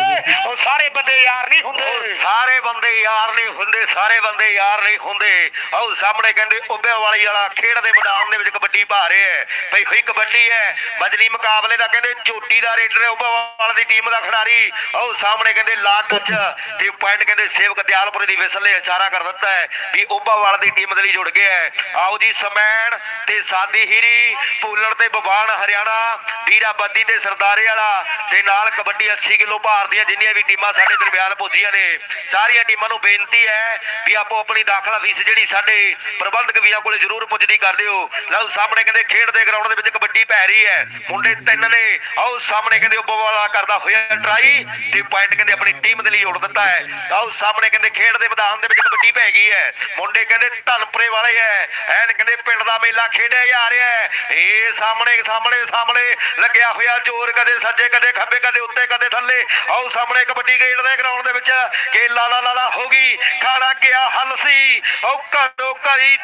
ਉਹ ਸਾਰੇ ਬੰਦੇ ਯਾਰ ਨਹੀਂ ਹੁੰਦੇ। ਸਾਰੇ ਬੰਦੇ ਯਾਰ ਨਹੀਂ ਹੁੰਦੇ, ਸਾਰੇ ਬੰਦੇ ਯਾਰ ਨਹੀਂ ਹੁੰਦੇ। ਆਓ ਸਾਹਮਣੇ ਕਹਿੰਦੇ ਉੱਬੇ ਵਾਲੀ ਵਾਲਾ ਖੇਡ ਦੇ ਮੈਦਾਨ ਦੇ ਵਿੱਚ ਕਬੱਡੀ ਪਾ ਰਿਹਾ ਹੈ ਭਈ ਹੋਈ ਕਬੱਡੀ ਹੈ ਬਦਲੀ ਮੁਕਾਬਲੇ ਦਾ ਕਹਿੰਦੇ ਚੋਟੀ ਦਾ ਰੇਡਰ ਉੱਬੇ ਵਾਲੇ ਦੀ ਟੀਮ ਦਾ ਖਿਡਾਰੀ। ਆਓ ਸਾਹਮਣੇ ਕਹਿੰਦੇ ਲਾਟ ਟੱਚ। ਤੇ ਪੁਆਇੰਟ ਕਹਿੰਦੇ, ਸੇਵਕ ਦਿਆਲਪੁਰੇ ਦੀ ਵਿਸਲ ਨੇ ਇਸ਼ਾਰਾ ਕਰ ਦਿੱਤਾ ਹੈ ਵੀ ਉੱਬਾ ਵਾਲੇ ਦੀ ਟੀਮ ਦੇ ਲਈ ਜੁੜ ਗਿਆ ਹੈ ਆਓ ਜੀ ਸਮੈਣ ਤੇ ਸਾਦੀ ਹੀਰੀ, ਭੂਲਣ ਤੇ ਬਵਾਨ ਹਰਿਆਣਾ, ਵੀਰਾ ਬੱਦੀ ਤੇ ਸਰਦਾਰੇ ਵਾਲਾ ਤੇ ਨਾਲ ਕਬੱਡੀ 80 ਕਿਲੋ ਭਾਰ ਦੀਆਂ ਜਿੰਨੀਆਂ ਵੀ ਟੀਮਾਂ ਸਾਡੇ ਦਰਮਿਆਨ ਪੁੱਜੀਆਂ ਨੇ, ਸਾਰੀਆਂ ਟੀਮਾਂ ਨੂੰ ਬੇਨਤੀ ਹੈ ਵੀ ਆਪੋ ਆਪਣੀ ਦਾਖਲਾ ਫੀਸ ਜਿਹੜੀ ਸਾਡੇ ਪ੍ਰਬੰਧਕ ਵੀਰਾਂ ਕੋਲੇ ਜ਼ਰੂਰ ਪੁੱਜਦੀ ਕਰ ਦਿਓ। ਲਓ ਸਾਹਮਣੇ ਕਹਿੰਦੇ ਖੇਡ ਦੇ ਗਰਾਊਂਡ ਦੇ ਵਿੱਚ ਕਬੱਡੀ ਪੈ ਰਹੀ ਹੈ। ਮੁੰਡੇ ਤਿੰਨ ਨੇ, ਆਓ ਸਾਹਮਣੇ ਕਹਿੰਦੇ ਉੱਬੋ ਵਾਲਾ ਕਰਦਾ ਹੋਇਆ ਟਰਾਈ ਤੇ ਪੁਆਇੰਟ ਕਹਿੰਦੇ ਆਪਣੀ ਟੀਮ ਦੇ ਲਈ ਜੋੜ ਦਿੱਤਾ ਹੈ। ਆਓ ਸਾਹਮਣੇ ਕਹਿੰਦੇ ਖੇਡ ਦੇ ਮੈਦਾਨ ਦੇ ਵਿੱਚ ਕਬੱਡੀ ਪੈ ਗਈ ਹੈ। ਮੁੰਡੇ ਕਹਿੰਦੇ ਧਨਪੁਰੇ ਵਾਲੇ ਹੈ। ਐਨ ਕਹਿੰਦੇ ਪਿੰਡ ਦਾ ਮੇਲਾ ਖੇਡਿਆ ਜਾ ਰਿਹਾ ਹੈ। ਇਹ ਸਾਹਮਣੇ ਸਾਹਮਣੇ ਸਾਹਮਣੇ ਲੱਗਿਆ ਹੋਇਆ, ਜ਼ੋਰ ਕਦੇ ਸੱਜੇ, ਕਦੇ ਖੱਬੇ, ਕਦੇ ਉੱਤੇ, ਕਦੇ ਥੱਲੇ। ਆਓ ਸਾਹਮਣੇ ਕਬੱਡੀ ਖੇਡਦੇ ਗਰਾਊਂਡ ਦੇ ਵਿੱਚ, ਕਿ ਲਾਲਾ ਲਾਲਾ ਹੋ ਗਈ ਖਾਣਾ ਗਿਆ ਹਲਸੀ ਸੀ। ਉਹ ਘਰੋਂ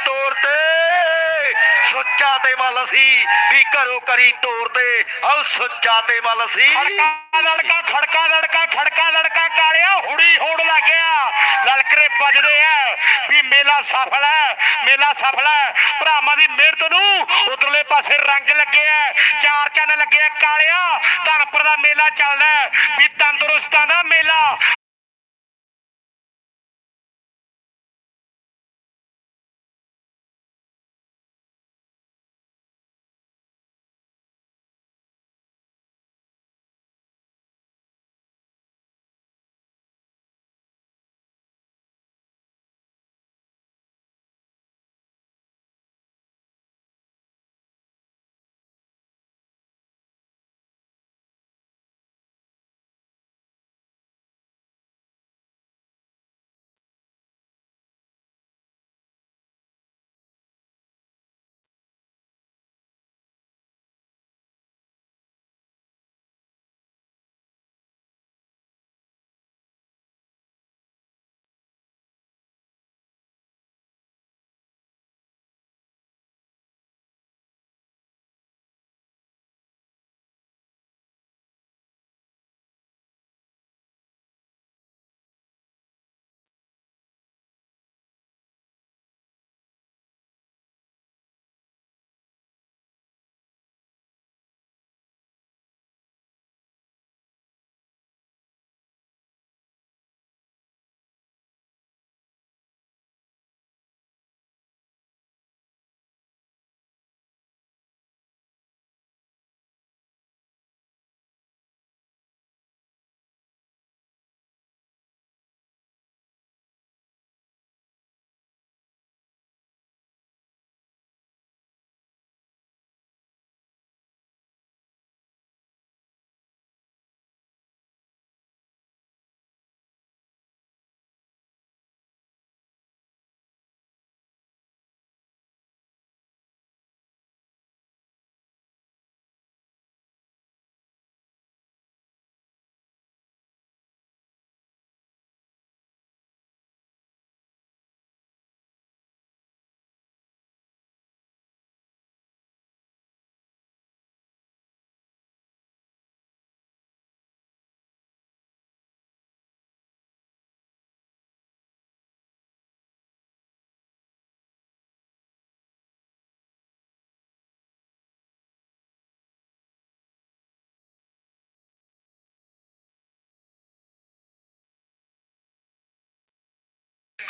ਤੋਰ ਤੇ ਸੁੱਚਾ ਤੇ ਮੱਲ ਸੀ, ਵੀ ਘਰੋਂ ਕਰੀ ਤੋਰ ਤੇ। ਆਓ ਸੁੱਚਾ ਤੇ ਮੱਲ ਸੀ। ਖੜਕਾ, ਲੜਕਾ ਖੜਕਾ ਲੜਕਾ ਖੜਕਾ, ਲੜਕਾ, ਕਾਲਿਆ, ਹੁੜੀ ਹੋੜ ਲੱਗਿਆ ਲਲਕਰੇ ਵੱਜਦੇ ਆ, ਵੀ ਮੇਲਾ ਸਫਲ ਹੈ, ਮੇਲਾ ਸਫਲ ਹੈ। ਭਰਾਵਾਂ ਦੀ ਮਿਹਨਤ ਨੂੰ ਉਧਰਲੇ ਪਾਸੇ ਰੰਗ ਲੱਗੇ ਆ, ਚਾਰ ਚੰਨ ਲੱਗੇ ਕਾਲਿਆ। ਧਨਪੁਰ ਦਾ ਮੇਲਾ ਚੱਲਦਾ ਵੀ ਤੰਦਰੁਸਤਾਂ ਦਾ ਮੇਲਾ।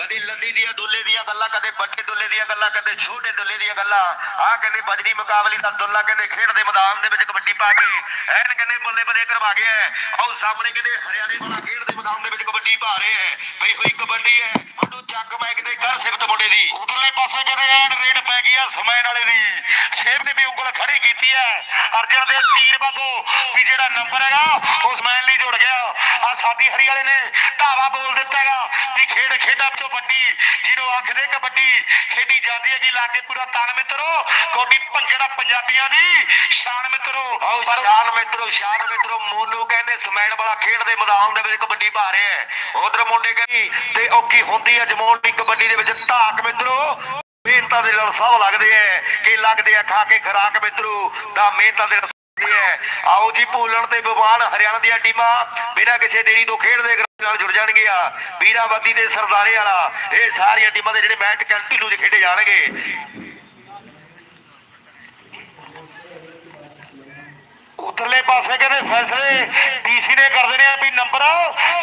ਕਦੇ ਲੱਦੀ ਦੀਆਂ ਦੁੱਲੇ ਦੀਆਂ ਗੱਲਾਂ, ਕਦੇ ਵੱਡੇ ਦੁੱਲੇ ਦੀਆਂ ਗੱਲਾਂ, ਕਦੇ ਛੋਟੇ ਦੁੱਲੇ ਦੀਆਂ ਗੱਲਾਂ। ਆ ਕਹਿੰਦੇ ਬਜਰੀ ਮੁਕਾਬਲੇ ਦਾ ਦੁੱਲਾ ਕਹਿੰਦੇ ਖੇਡ ਦੇ ਮੈਦਾਨ ਦੇ ਵਿੱਚ ਕਬੱਡੀ ਪਾ ਕੇ ਐਨ ਕਹਿੰਦੇ ਬੱਲੇ ਬੱਲੇ ਕਰਵਾ ਗਿਆ ਹੈ। ਆਓ ਸਾਹਮਣੇ ਕਹਿੰਦੇ ਹਰਿਆਣੇ ਵਾਲਾ ਖੇਡ ਦੇ ਮੈਦਾਨ ਦੇ ਵਿੱਚ ਕਬੱਡੀ ਪਾ ਰਹੇ ਹੈ। ਬਈ ਹੋਈ ਕਬੱਡੀ ਹੈ। ਚੱਕ ਮੈਕ ਦੇ ਕਰ ਸਿਫਤ ਮੁੰਡੇ ਦੀ। ਉਧਰਲੇ ਪਾਸੇ ਕਹਿੰਦੇ ਐਨ ਰੇਡ ਪੈ ਗਈ ਆ ਸਮੈਨ ਵਾਲੇ ਦੀ। ਸੇਬ ਨੇ ਵੀ ਉਂਗਲ ਖੜੀ ਕੀਤੀ ਹੈ ਅਰਜਨ ਦੇ ਤੀਰ ਵਾਂਗੂ ਵੀ ਜਿਹੜਾ ਨੰਬਰ ਹੈਗਾ ਉਹ ਸਮੈਨ ਲਈ ਜੁੜ ਗਿਆ। ਆ ਸਾਡੀ ਹਰੀ ਵਾਲੇ ਨੇ ਧਾਵਾ ਬੋਲ ਦਿੱਤਾ ਹੈਗਾ ਵੀ ਖੇਡ ਖੇਡਾਂ ਚੋਂ ਵੱਡੀ ਜਿਹਨੂੰ ਆਖਦੇ ਕਬੱਡੀ ਖੇਡੀ ਜਾਂਦੀ ਹੈਗੀ ਲਾ ਕੇ ਪੂਰਾ ਤਨ ਮਿੱਤਰੋ ਕੋਡੀ ਭੰਗੜਾ ਪੰਜਾਬੀਆਂ ਦੀ ਸ਼ਾਨ ਮਿੱਤਰੋ। ਪਰ ਸ਼ਾਨ ਮਿੱਤਰੋ ਸ਼ਾਨ ਮਿੱਤਰੋ ਮੋਨੂ ਕਹਿੰਦੇ ਸਮੈਣ ਵਾਲਾ ਖੇਡ ਦੇ ਮੈਦਾਨ ਦੇ ਵਿੱਚ ਕਬੱਡੀ ਪਾ ਰਿਹਾ ਹੈ। ਉਧਰ ਮੁੰਡੇ ਕਹਿੰਦੇ ਤੇ ਔਖੀ ਹੁੰਦੀ ਹੈ ਜਮਾਉਣ ਦੀ ਕਬੱਡੀ ਦੇ ਵਿੱਚ ਧਾਕ ਮਿੱਤਰੋ, ਮਿਹਨਤਾਂ ਦੇ ਲੜ ਸਭ ਲੱਗਦੇ ਐ। ਕਿ ਲੱਗਦੇ ਆ ਖਾ ਕੇ ਖਰਾਕ ਮਿੱਤਰੋ, ਤਾਂ ਮਿਹਨਤਾਂ ਦੇ ਆਓ ਜੀ, ਭੂਲਣ ਤੇ ਵਿਵਾਨ ਹਰਿਆਣਾ ਦੀਆਂ ਟੀਮਾਂ। ਬਿਨਾਂ ਕਿਸੇ ਦੇਰੀ ਤੋਂ ਖੇਡ ਦੇ ਨਾਲ ਜੁੜ ਜਾਣਗੀਆਂ। ਵੀਰਾਵਦੀ ਦੇ ਸਰਦਾਰੇ ਵਾਲਾ, ਇਹ ਸਾਰੀਆਂ ਟੀਮਾਂ ਦੇ ਜਿਹੜੇ ਮੈਚ ਕੰਟੀਨਿਊ ਦੇ ਖੇਡੇ ਜਾਣਗੇ। ਉਧਰਲੇ ਪਾਸੇ ਕਹਿੰਦੇ ਫੈਸਲੇ ਡੀਸੀ ਨੇ ਕਰ ਦੇਣੇ ਆ ਵੀ ਨੰਬਰ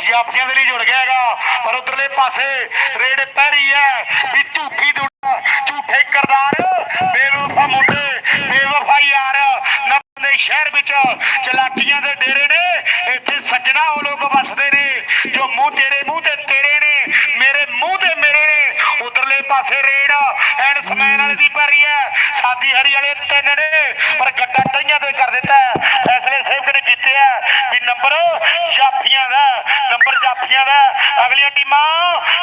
ਜਾਪੀਆਂ ਦੇ ਲਈ ਜੁੜ ਗਿਆ ਹੈਗਾ, ਪਰ ਉਧਰਲੇ ਪਾਸੇ ਰੇਡ ਪੈ ਰਹੀ ਹੈ ਵੀ ਝੂਠੀ ਦੁੜਾ ਝੂਠੇ ਕਰਦਾਰ, ਬੇਵਫਾ ਮੁੰਡੇ, ਬੇਵਫਾ ਯਾਰ ਨਵੇਂ ਸ਼ਹਿਰ ਵਿੱਚ ਚਲਾਕੀਆਂ ਦੇ ਡੇਰੇ ਨੇ, ਇੱਥੇ ਸੱਜਣਾ ਉਹ ਲੋਕ ਵੱਸਦੇ ਨੇ, ਜੋ ਮੂੰਹ ਤੇਰੇ ਮੂੰਹ ਤੇ ਤੇਰੇ ਨੇ, ਮੇਰੇ ਮੂੰਹ ਤੇ ਮੇਰੇ ਨੇ, ਉਧਰਲੇ ਪਾਸੇ ਰੇਡ ਐਨ ਰਹੀ ਹੈ। ਸਾਦੀ ਹਰੀ ਵਾਲੇ ਤਿੰਨ ਨੇ, ਪਰ ਗੱਡਾ ਟਈਆਂ ਤੇ ਕਰ ਦਿੱਤਾ ਫੈਸਲੇ ਸੇਵਕ ਨੇ ਕੀਤੇ ਆ ਵੀ ਨੰਬਰ ਜਾਫੀਆਂ ਦਾ, ਨੰਬਰ ਜਾਫੀਆਂ ਦਾ। ਅਗਲੀਆਂ ਟੀਮਾਂ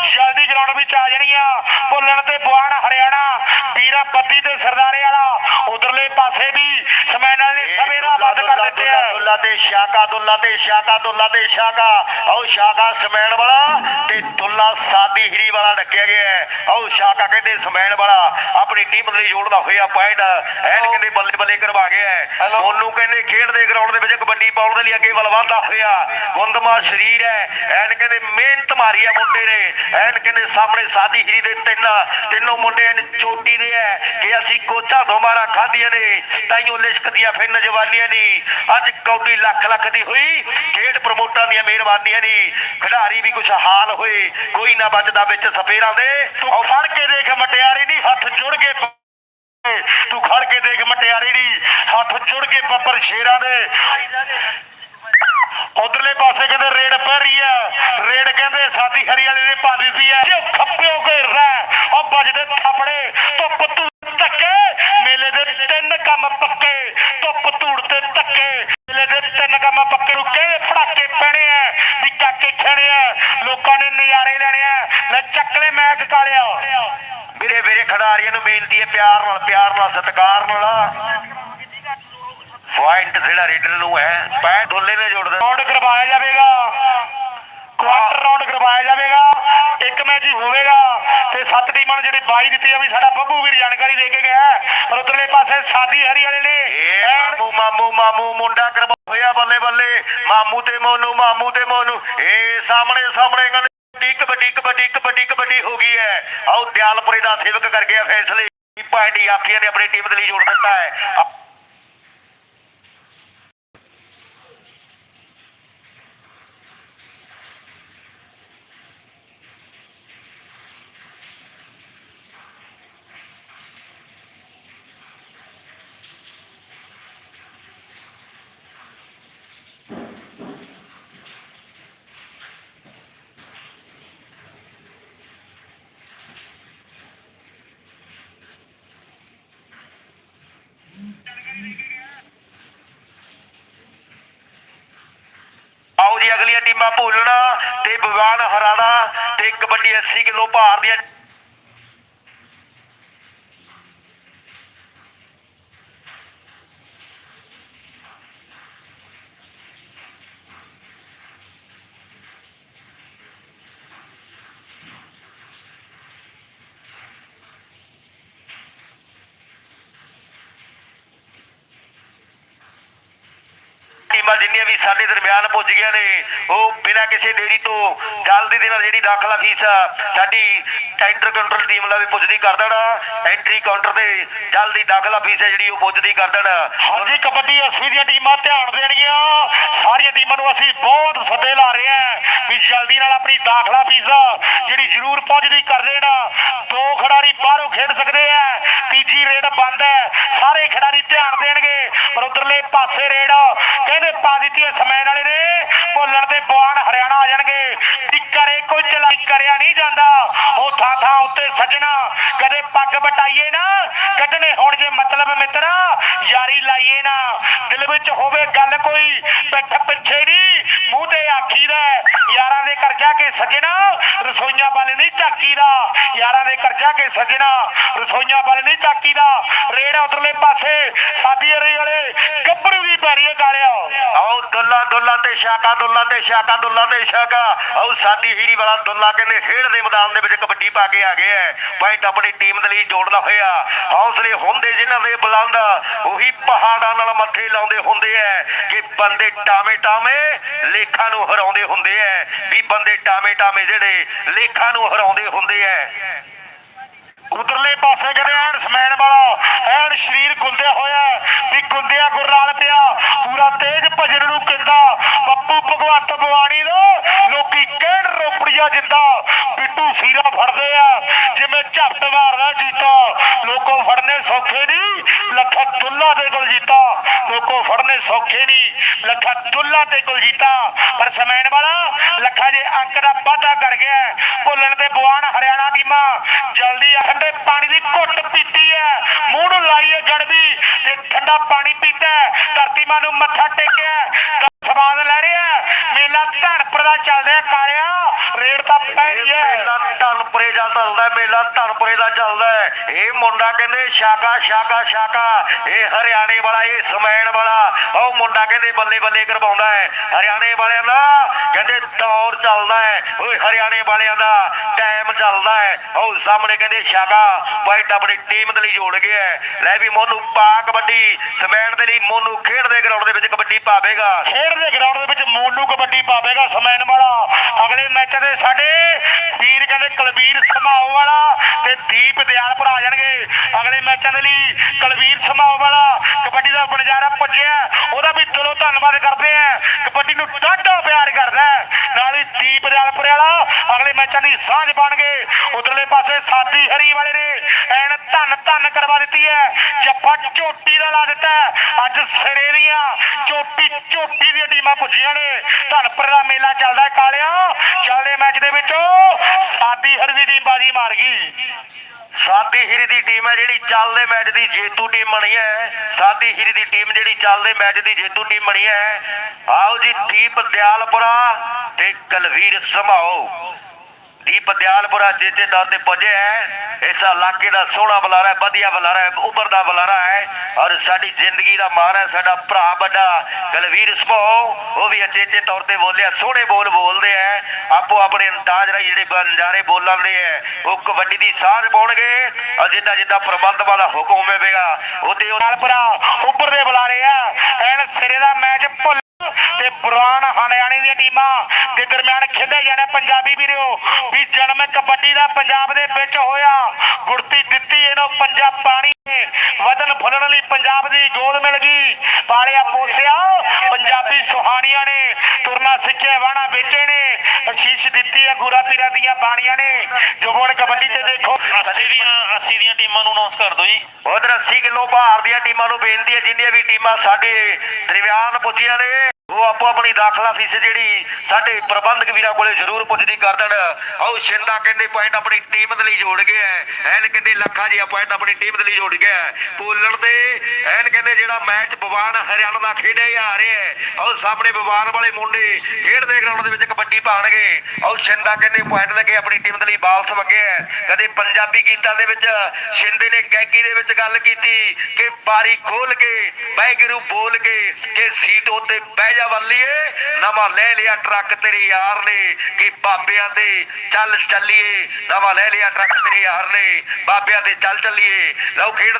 ਜਲਦੀ ਗਰਾਊਂਡ ਵਿੱਚ ਆ ਜਾਣੀਆਂ ਭੁੱਲਣ ਤੇ ਬੁਆਣ ਹਰਿਆਣਾ ਵੀਰਾ ਬੱਦੀ ਤੇ ਸਰਦਾਰੇ ਵਾਲਾ ਉਧਰਲੇ ਪਾਸੇ ਵੀ ਸਮੈਨ ਨੇ ਸਵੇਰਾ ਬੰਦ ਕਰ ਦਿੱਤੇ ਆ ਦੁੱਲਾ ਤੇ ਸ਼ਾਕਾ ਦੁੱਲਾ ਤੇ ਸ਼ਾਕਾ ਦੁੱਲਾ ਤੇ ਸ਼ਾਕਾ। ਆਓ ਸ਼ਾਕਾ ਸਮੈਣ ਵਾਲਾ ਤੇ ਦੁੱਲਾ ਸਾਦੀ ਹੀਰੀ ਵਾਲਾ ਡੱਕਿਆ ਗਿਆ ਹੈ। ਆਓ ਸ਼ਾਕਾ ਕਹਿੰਦੇ ਸਮੈਣ ਵਾਲਾ। ਆਪਣੀ ਟੀਮ ਲਈ ਜੋੜਦਾ ਹੋਇਆ ਪੁਆਇੰਟ ਐਨ ਕਹਿੰਦੇ ਬੱਲੇ ਬੱਲੇ ਕਰਵਾ ਗਿਆ ਹੈ। ਉਹਨੂੰ ਕਹਿੰਦੇ ਖੇਡ ਦੇ ਗਰਾਊਂਡ ਦੇ ਵਿੱਚ ਕਬੱਡੀ ਪਾਉਣ ਦੇ ਲਈ ਅੱਗੇ ਵੱਲ ਵਧਦਾ ਹੋਇਆ। ਗੁੰਦਮਾ ਸਰੀਰ ਹੈ। ਐਨ ਕਹਿੰਦੇ ਮਿਹਨਤ ਮਾਰੀ ਆ ਮੁੰਡੇ ਨੇ। ਐਨ ਕਹਿੰਦੇ ਸਾਹਮਣੇ ਸਾਦੀ ਹੀਰੀ ਦੇ ਤਿੰਨ ਤਿੰਨੋਂ ਮੁੰਡੇ ਐਨ ਚੋਟੀ ਦੇ ਹੈ ਕਿ ਅਸੀਂ ਕੋਚਾ ਦੋਮਾਰਾ ਖਾਧੀਆਂ ਨੇ। ਤਾਈਓ ਲਿਸ਼ਕਦੀਆਂ ਫਿਰ ਨਜਵਾਨੀਆਂ ਨਹੀਂ ਅੱਜ ਕੌਡੀ ਲੱਖ ਲੱਖ ਦੀ ਹੋਈ। ਖੇਡ ਪ੍ਰਮੋਟਰਾਂ ਦੀਆਂ ਮਿਹਰਬਾਨੀਆਂ ਨਹੀਂ ਖਿਡਾਰੀ ਵੀ ਕੁਛ ਹਾਲ ਹੋਏ ਕੋਈ ਨਾ ਬਚਦਾ ਵਿੱਚ ਸਪੇਰਾਂ ਦੇ। ਤੂੰ ਫੜ ਕੇ ਦੇਖ ਮਟਿਆਰੀ ਦੀ ਹੱਥ ਜੁੜ ਕੇ ਤੂੰ ਖੜ ਕੇ ਦੇਖ ਮਟਿਆਰੀ ਦੀ ਹੱਥ ਜੁੜ ਕੇ ਬੱਬਰ ਸ਼ੇਰਾਂ ਦੇ। ਉਧਰਲੇ ਪਾਸੇ ਕਹਿੰਦੇ ਰੇਡ ਪੈ ਰਹੀ ਹੈ ਰੇਡ ਕਹਿੰਦੇ ਸਾਦੀ ਹਰੀ ਵਾਲੇ ਦੇ ਪਾ ਦਿੱਤੀ ਹੈ ਜੋ ਖੱਪਿਓ ਘੇਰਦਾ ਹੈ, ਉਹ ਵੱਜਦੇ ਥਾਪੜੇ ਧੁੱਪ ਤੂੰ ਧੱਕੇ। ਮੇਲੇ ਦੇ ਤਿੰਨ ਕੰਮ ਪੱਕੇ ਧੁੱਪ ਕੰਮ ਪੱਕੇ ਨੂੰ ਕਿਹੜੇ ਫੜਾਕੇ ਪੈਣੇ ਆ ਵੀ ਕਾਕੇ ਖੇਣੇ ਆ ਲੋਕਾਂ ਨੇ ਨਜ਼ਾਰੇ ਲੈਣੇ ਆ ਲੈ ਚੱਕ ਲੈ ਮੈਕ ਕਾਲਿਆ ਵੀਰੇ ਵੀਰੇ ਖਿਡਾਰੀਆਂ ਨੂੰ ਬੇਨਤੀ ਹੈ ਪਿਆਰ ਨਾਲ ਪਿਆਰ ਨਾਲ ਸਤਿਕਾਰ ਨਾਲ। ਪੁਆਇੰਟ ਜਿਹੜਾ ਰੇਡਰ ਨੂੰ ਹੈ ਪੈ ਢੋਲੇ ਨੇ ਜੋੜ ਦਿੱਤਾ ਰਾਉਂਡ ਕਰਵਾਇਆ ਜਾਵੇਗਾ। ਕੁਆਟਰ ਰਾਉਂਡ ਕਰਵਾਇਆ ਜਾਵੇਗਾ। ਇੱਕ ਮੈਚ ਹੀ ਹੋਵੇਗਾ ਤੇ ਸੱਤ ਟੀਮਾਂ ਨੂੰ ਜਿਹੜੀ ਬਾਈ ਦਿੱਤੀ ਆ ਵੀ ਸਾਡਾ ਬੱਬੂ ਵੀਰ ਜਾਣਕਾਰੀ ਦੇ ਕੇ ਗਿਆ ਪਰ ਉਧਰਲੇ ਪਾਸੇ ਸਾਦੀ ਹਰੀ ਵਾਲੇ ਨੇ ਏ ਮਾਮੂ ਮਾਮੂ ਮਾਮੂ, ਮੁੰਡਾ ਕਰਵਾ ਹੋਇਆ ਬੱਲੇ ਬੱਲੇ। ਮਾਮੂ ਤੇ ਮੋਨੂ, ਮਾਮੂ ਤੇ ਮੋਨੂ। ਇਹ ਸਾਹਮਣੇ ਸਾਹਮਣੇ ਕਹਿੰਦੇ ਕਬੱਡੀ ਕਬੱਡੀ ਕਬੱਡੀ ਕਬੱਡੀ ਹੋ ਗਈ ਹੈ। ਆਓ ਦਿਆਲਪੁਰੇ ਦਾ ਸੇਵਕ ਕਰ ਗਿਆ ਫੈਸਲੇ। ਪਾਰਟੀ ਆਫੀਆਂ ਨੇ ਆਪਣੀ ਟੀਮ ਦੇ ਲਈ ਜੋੜ ਦਿੱਤਾ ਹੈ। ਆਓ ਅਗਲੀਆਂ ਟੀਮਾਂ ਭੋਲਣਾ ਤੇ ਵਿਵਾਨ ਹਰਾਣਾ ਤੇ ਕਬੱਡੀ 80 ਕਿਲੋ ਭਾਰ ਦੀਆਂ ਟੀਮਾਂ ਜਿੰਨੀਆਂ ਵੀ ਸਾਡੇ ਦਰਮਿਆਨ ਪੁੱਜ ਗਈਆਂ ਨੇ। ਉਹ ਬਿਨਾਂ ਕਿਸੇ ਦੇਰੀ ਤੋਂ ਜਲਦੀ ਦੇ ਨਾਲ ਜਿਹੜੀ ਦਾਖਲਾ ਫੀਸ ਆ, ਸਾਡੀ ਐਂਟਰ ਕੰਟਰੋਲ ਟੀਮ ਲਈ ਪੁੱਜਦੀ ਕਰ ਦੇਣਾ। ਐਂਟਰੀ ਕਾਊਂਟਰ ਤੇ ਜਲਦੀ ਦਾਖਲਾ ਫੀਸ ਹੈ ਜਿਹੜੀ ਉਹ ਪੁੱਜਦੀ ਕਰ ਦੇਣਾ। ਹਾਂਜੀ, ਕਬੱਡੀ 80 ਦੀਆਂ ਟੀਮਾਂ ਧਿਆਨ ਦੇਣਗੀਆਂ। ਸਾਰੀਆਂ ਟੀਮਾਂ ਨੂੰ ਅਸੀਂ ਬਹੁਤ ਸੱਦੇ ਲਾ ਰਹੇ ਹਾਂ ਵੀ ਜਲਦੀ ਨਾਲ ਆਪਣੀ ਦਾਖਲਾ ਫੀਸ ਜਿਹੜੀ ਜ਼ਰੂਰ ਪਹੁੰਚਦੀ ਕਰ ਦੇਣਾ। ਦੋ ਖਿਡਾਰੀ ਬਾਹਰੋਂ ਖੇਡ ਸਕਦੇ ਆ, ਤੀਜੀ ਰੇਡ ਬੰਦ ਹੈ, ਸਾਰੇ ਖਿਡਾਰੀ ਧਿਆਨ ਦੇਣਗੇ। ਪਰ ਉਧਰਲੇ ਪਾਸੇ ਰੇਡ ਕਹਿੰਦੇ ਪਾ ਦਿੱਤੀ ਹੈ ਸਮੈਨ ਵਾਲੇ ਨੇ। ਭੁੱਲਣ ਤੇ ਬਵਾਨ ਹਰਿਆਣਾ ਆ ਜਾਣਗੇ। ਵੀ ਕਰੇ ਕੋਈ ਚਲਾਈ ਕਰਿਆ ਨਹੀਂ ਜਾਂਦਾ। ਉਹ ਥਾਂ ਥਾਂ ਉੱਤੇ ਸੱਜਣਾ। ਕਦੇ ਪੱਗ ਬਟਾਈਏ ਨਾ। ਕੱਢਣੇ ਹੋਣ ਜੇ ਮਤਲਬ ਮਿੱਤਰਾ, ਯਾਰੀ ਲਾਈਏ ਨਾ। ਦਿਲ ਵਿੱਚ ਹੋਵੇ ਗੱਲ ਕੋਈ ਪਿੱਠ ਪਿੱਛੇ ਨਹੀਂ ਮੂੰਹ ਤੇ ਆਖੀ ਦਾ ਯਾਰਾਂ ਦੇ ਕਰ ਜਾ ਕੇ ਸੱਜਣਾ। ਰਸੋਈਆਂ ਵੱਲ ਨਹੀਂ ਝਾਕੀਦਾ। ਯਾਰਾਂ ਦੇ ਕਰ ਜਾ ਕੇ ਸੱਜਣਾ। ਰਸੋਈਆਂ ਵੱਲ ਨਹੀਂ ਝਾਕੀਦਾ। ਰੇੜ ਉਧਰਲੇ ਪਾਸੇ ਸਾਦੀ ਅਰੀ ਵਾਲੇ ਗੱਭਰੂ ਦੀ ਪੈਰੀ ਹੈ ਗਾਲਿਆ ਆਓ ਦੁੱਲਾ ਤੇ ਸ਼ਾਕਾ, ਦੁੱਲਾ ਤੇ ਸ਼ਾਕਾ, ਦੁੱਲਾ ਤੇ ਸ਼ਾਕਾ। ਆਓ ਸਾਦੀ ਹੀਰੀ ਵਾਲਾ ਦੁੱਲਾ ਕਹਿੰਦੇ, ਖੇਡ ਦੇ ਮੈਦਾਨ ਦੇ ਵਿੱਚ ਕਬੱਡੀ ਪਾ ਕੇ ਆ ਗਏ ਪੁਆਇੰਟ ਆਪਣੀ ਟੀਮ ਦੇ ਲਈ ਜੋੜਦਾ ਹੋਇਆ। ਹੌਸਲੇ ਹੁੰਦੇ ਜਿਨ੍ਹਾਂ ਦੇ ਬੁਲੰਦ, ਉਹੀ ਪਹਾੜਾਂ ਨਾਲ ਮੱਥੇ ਲਾਉਂਦੇ ਹੁੰਦੇ ਐ। ਕਿ ਬੰਦੇ ਟਾਵੇਂ ਟਾਵੇਂ ਲੇਖਾਂ ਨੂੰ ਹਰਾਉਂਦੇ ਹੁੰਦੇ ਐ। ਵੀ ਬੰਦੇ ਟਾਵੇਂ ਟਾਵੇਂ ਜਿਹੜੇ ਲੇਖਾਂ ਨੂੰ ਹਰਾਉਂਦੇ ਹੁੰਦੇ ਐ। ਉਧਰਲੇ ਪਾਸੇ ਕਹਿੰਦੇ ਐਨ ਸਮੈਨ ਵਾਲਾ, ਐਨ ਸਰੀਰ ਗੁੰਦਿਆ ਹੋਇਆ ਵੀ ਗੁੰਦਿਆ ਗੁਰਨਾਲ ਪਿਆ। ਪੂਰਾ ਤੇਜ ਭਜਨ ਨੂੰ ਕਿੰਦਾ ਪੱਪੂ ਭਗਵੰਤ ਬਵਾਣੀ ਦਾ ਲੋਕੀ ਕਹਿਣ ਰੋਪੜੀਆ ਜਿੰਦਾ ਬਿੱਟੂ ਸੀਰਾ ਫੜਦੇ ਆ। ਜਿਵੇਂ ਝਪਟ ਮਾਰਦਾ ਜੀਤਾ, ਲੋਕੋ ਫੜਨੇ ਸੌਖੇ ਨਹੀਂ ਲੱਖਾ ਦੁੱਲਾ ਦੇ ਕੋਲ ਜੀਤਾ। ਲੋਕੋ ਫੜਨੇ ਸੌਖੇ ਨਹੀਂ ਲੱਖਾ ਦੁੱਲਾ ਦੇ ਕੋਲ ਜੀਤਾ। ਪਰ ਸਮੈਣ ਵਾਲਾ ਲੱਖਾ ਜੇ ਅੰਕ ਦਾ ਵਾਧਾ ਕਰ ਗਿਆ ਹੈ। ਭੁੱਲਣ ਤੇ ਬਵਾਨ ਹਰਿਆਣਾ ਟੀਮਾਂ ਜਲਦੀ ਠੰਡੇ ਪਾਣੀ ਦੀ ਘੁੱਟ ਪੀਤੀ ਹੈ ਮੂੰਹ ਨੂੰ ਲਾਈ ਹੈ ਗੜਬੀ ਤੇ ਠੰਡਾ ਪਾਣੀ ਪੀਤਾ। ਧਰਤੀ ਮਾਂ ਨੂੰ ਮੱਥਾ ਟੇਕਿਆ ਸਵਾਦ ਲੈ ਰਿਹਾ। ਮੇਲਾ ਧਨਪੁਰ ਦਾ ਚੱਲਦਾ ਹੈ ਕਾਲਿਆ ਰੇਡ ਤਾਂ ਪੈ ਰਹੀ ਹੈ ਮੇਲਾ ਧਨਪੁਰੇ ਦਾ ਚੱਲਦਾ ਮੇਲਾ ਧਨਪੁਰੇ ਦਾ ਚੱਲਦਾ ਹੈ। ਇਹ ਮੁੰਡਾ ਕਹਿੰਦੇ, ਸ਼ਾਕਾ ਸ਼ਾਕਾ ਸ਼ਾਕਾ। ਇਹ ਹਰਿਆਣੇ ਵਾਲਾ, ਇਹ ਸਮੈਣ ਵਾਲਾ, ਉਹ ਮੁੰਡਾ ਕਹਿੰਦੇ ਬੱਲੇ ਬੱਲੇ ਕਰਵਾਉਂਦਾ ਹੈ। ਹਰਿਆਣੇ ਵਾਲਿਆਂ ਦਾ ਕਹਿੰਦੇ ਦੌਰ ਚੱਲਦਾ ਹੈ। ਓਏ, ਹਰਿਆਣੇ ਵਾਲਿਆਂ ਦਾ ਟਾਈਮ ਚੱਲਦਾ ਹੈ। ਉਹ ਸਾਹਮਣੇ ਕਹਿੰਦੇ, ਸ਼ਾਕਾ ਪੁਆਇੰਟ ਆਪਣੀ ਟੀਮ ਦੇ ਲਈ ਜੋੜ ਗਿਆ ਲੈ ਵੀ ਮੋਨੂ ਪਾ ਕਬੱਡੀ ਸਮੈਣ ਦੇ ਲਈ ਮੋਨੂ ਖੇਡਦੇ ਗਰਾਊਂਡ ਦੇ ਵਿੱਚ ਕਬੱਡੀ ਪਾਵੇਗਾ। ਖੇਡ ਦੇ ਗਰਾਊਂਡ ਦੇ ਵਿੱਚ ਮੋਨੂ ਕਬੱਡੀ ਪਾਵੇਗਾ ਸਮੈਣ ਵਾਲਾ। ਅਗਲੇ ਮੈਚ ਦੇ ਸਾਡੇ ਵੀਰ ਕਹਿੰਦੇ ਕੁਲਵੀਰ ਸਮਾਓ ਵਾਲਾ ਤੇ ਦੀਪ ਦਿਆਲਪੁਰ ਆ ਜਾਣਗੇ। ਅਗਲੇ ਮੈਚਾਂ ਦੇ ਲਈ ਕੁਲਵੀਰ ਸਮਾਓ ਵਾਲਾ ਕਬੱਡੀ ਦਾ ਬਣਜਾਰਾ ਪੁੱਜਿਆ ਉਹਦਾ ਵੀ ਦਿਲੋਂ ਧੰਨਵਾਦ ਕਰਦੇ ਆ। ਕਬੱਡੀ ਨੂੰ ਡਾਢਾ ਪਿਆਰ ਕਰਦਾ ਨਾਲ ਹੀ ਦੀਪ ਦਿਆਲਪੁਰ ਵਾਲਾ, ਅਗਲੇ ਮੈਚਾਂ ਦੀ ਸਾਂਝ ਬਣ ਗਏ ਉਧਰਲੇ ਪਾਸੇ ਸਾਦੀ ਹਰੀ ਵਾਲੇ ਨੇ ਐਨ ਧੰਨ ਧੰਨ ਕਰਵਾ ਦਿੱਤੀ ਹੈ। ਜੱਫਾ ਝੋਟੀ ਦਾ ਲਾ ਦਿੱਤਾ ਅੱਜ ਸਿਰੇ ਦੀਆਂ ਚੋਟੀ ਚੋਟੀ ਦੀਆਂ ਟੀਮਾਂ ਪੁੱਜੀਆਂ ਨੇ। ਧਨਪੁਰ ਦਾ ਮੇਲਾ ਚੱਲਦਾ ਕਾਲਿਆ। ਚੱਲਦੇ ਮੈਚ ਦੇ ਵਿੱਚ ਸਾਦੀ ਹਰੀ ਦੀ ਟੀਮ ਬਾਜੀ ਮਾਰ ਗਈ। ਸਾਦੀ ਹੀਰੀ ਦੀ ਟੀਮ ਹੈ ਜਿਹੜੀ ਚੱਲਦੇ ਮੈਚ ਦੀ ਜੇਤੂ ਟੀਮ ਬਣੀ ਹੈ। ਸਾਦੀ ਹੀਰੀ ਦੀ ਟੀਮ ਜਿਹੜੀ ਚੱਲਦੇ ਮੈਚ ਦੀ ਜੇਤੂ ਟੀਮ ਬਣੀ ਹੈ। ਆਓ ਜੀ ਦੀਪ ਦਿਆਲਪੁਰਾ ਤੇ ਕਲਵੀਰ ਸਮਾਓ ਦੀਪ ਦਿਆਲਪੁਰਾ ਜੇਤੇ ਦੌਰ ਤੇ ਪੁੱਜੇ ਹੈ, ਇਸ ਇਲਾਕੇ ਦਾ ਸੋਹਣਾ ਬੁਲਾਰਾ ਹੈ, ਵਧੀਆ ਬੁਲਾਰਾ ਹੈ ਉੱਭਰਦਾ ਬੁਲਾਰਾ ਹੈ ਔਰ ਸਾਡੀ ਜ਼ਿੰਦਗੀ ਦਾ ਮਾਣ ਹੈ, ਸਾਡਾ ਭਰਾ ਵੱਡਾ ਕਲਵੀਰ ਸਮਾਓ ਉਹ ਵੀ ਅਚੇਚੇ ਤੌਰ ਤੇ ਬੋਲਿਆ, ਸੋਹਣੇ ਬੋਲ ਬੋਲਦੇ ਹੈ, ਆਪੋ ਆਪਣੇ ਅੰਦਾਜ਼ ਰਾਹੀਂ ਜਿਹੜੇ ਬੰਜਾਰੇ ਬੋਲਣਦੇ ਹੈ, ਉਹ ਕਬੱਡੀ ਦੀ ਸਾਂਝ ਪਾਉਣਗੇ, ਔਰ ਜਿੱਦਾਂ ਜਿੱਦਾਂ ਪ੍ਰਬੰਧ ਵਾਲਾ ਹੁਕਮ ਹੋਵੇਗਾ, ਉਹਦੇ ਉਹ ਨਾਲਪੁਰਾ ਉੱਪਰ ਦੇ ਬੁਲਾਰੇ ਆ, ਐਨ ਸਿਰੇ ਦਾ ਮੈਚ ਭੁੱਲ ਤੇ ਬੁਰਾਨ ਹਰਿਆਣੇ ਦੀਆਂ ਟੀਮਾਂ ਦੇ ਦਰਮਿਆਨ ਖੇਡੇ ਜਾਣੇ ਪੰਜਾਬੀ ਵੀਰੋ ਵੀ ਜਨਮ ਕਬੱਡੀ ਦਾ ਪੰਜਾਬ ਦੇ ਵਿੱਚ ਹੋਇਆ। ਗੁਰਤੀ ਦਿੱਤੀ ਇਹਨੂੰ ਪੰਜਾਬ ਪਾਣੀ ਨੇ ਵਧਨ ਫੁੱਲਣ ਲਈ ਪੰਜਾਬ ਦੀ ਗੋਦ ਮਿਲ ਗਈ। ਪਾਲਿਆ ਪੋਸਿਆ ਪੰਜਾਬੀ ਸੁਹਾਣੀਆਂ ਨੇ ਤੁਰਨਾ ਸਿੱਖਿਆ ਵਾਣਾ ਵੇਚੇ ਨੇ। ਅਸ਼ੀਸ਼ ਦਿੱਤੀ ਹੈ ਗੁਰਾ ਪੀਰਾਂ ਦੀਆਂ ਬਾਣੀਆਂ ਨੇ। ਜੋ ਹੁਣ ਕਬੱਡੀ ਤੇ ਦੇਖੋ। 80 ਦੀਆਂ 80 ਦੀਆਂ ਟੀਮਾਂ ਨੂੰ ਅਨਾਉਂਸ ਕਰ ਦਿਓ ਜੀ। ਉਧਰ 80 ਕਿਲੋ ਭਾਰ ਦੀਆਂ ਟੀਮਾਂ ਨੂੰ ਬੇਨਤੀ ਹੈ ਜਿੰਨੀਆਂ ਵੀ ਟੀਮਾਂ ਸਾਡੇ ਦਰਮਿਆਨ ਪੁੱਜੀਆਂ ਨੇ। ਉਹ ਆਪੋ ਆਪਣੀ ਦਾਖਲਾ ਫੀਸ ਜਿਹੜੀ ਸਾਡੇ ਪ੍ਰਬੰਧਕ ਵੀਰਾਂ ਕੋਲੇ ਜ਼ਰੂਰ ਪੁੱਜਦੀ ਕਰ ਦੇਣ। ਆਓ ਸ਼ਿੰਦਾ ਕਹਿੰਦੇ ਪੁਆਇੰਟ ਆਪਣੀ ਟੀਮ ਦੇ ਲਈ ਜੋੜ ਗਿਆ ਐਨ ਕਹਿੰਦੇ ਲੱਖਾ ਜੀ ਪੁਆਇੰਟ ਆਪਣੀ ਟੀਮ ਦੇ ਲਈ ਜੋੜ ਗਿਆ ਪੋਲਣ ਤੇ ਐਨ ਕਹਿੰਦੇ ਜਿਹੜਾ ਮੈਚ ਬਵਾਨ ਹਰਿਆਣਾ ਦਾ ਖੇਡਿਆ ਜਾ ਰਿਹਾ ਹੈ ਆਓ ਸਾਹਮਣੇ ਬਵਾਨ ਵਾਲੇ ਮੁੰਡੇ ਖੇਡਦੇ ਗਰਾਊਂਡ ਦੇ ਵਿੱਚ ਕਬੱਡੀ ਪਾਣਗੇ ਆਓ ਸ਼ਿੰਦਾ ਕਹਿੰਦੇ ਪੁਆਇੰਟ ਲੈ ਕੇ ਆਪਣੀ ਟੀਮ ਦੇ ਲਈ ਵਾਪਸ ਵਗਿਆ ਕਦੇ ਪੰਜਾਬੀ ਗੀਤਾਂ ਦੇ ਵਿੱਚ ਸ਼ਿੰਦੇ ਨੇ ਗਾਇਕੀ ਦੇ ਵਿੱਚ ਗੱਲ ਕੀਤੀ ਕਿ ਬਾਰੀ ਖੋਲ ਕੇ ਬੈਗਰੂ ਬੋਲ ਕੇ, ਕਿ ਸੀਟ ਉੱਤੇ ਬਹਿ ਜਾ ਵੱਲੀਏ ਨਵਾਂ ਲੈ ਲਿਆ ਟਰੱਕ ਤੇਰੇ ਯਾਰ ਨੇ, ਕਿ ਬਾਬਿਆਂ ਦੇ ਚੱਲ ਚੱਲੀਏ। ਨਵਾਂ ਲੈ ਲਿਆ ਟਰੱਕ ਤੇਰੇ ਯਾਰ ਨੇ, ਬਾਬਿਆਂ ਦੇ ਚੱਲ ਚੱਲੀਏ। ਲਓ ਖੇਡ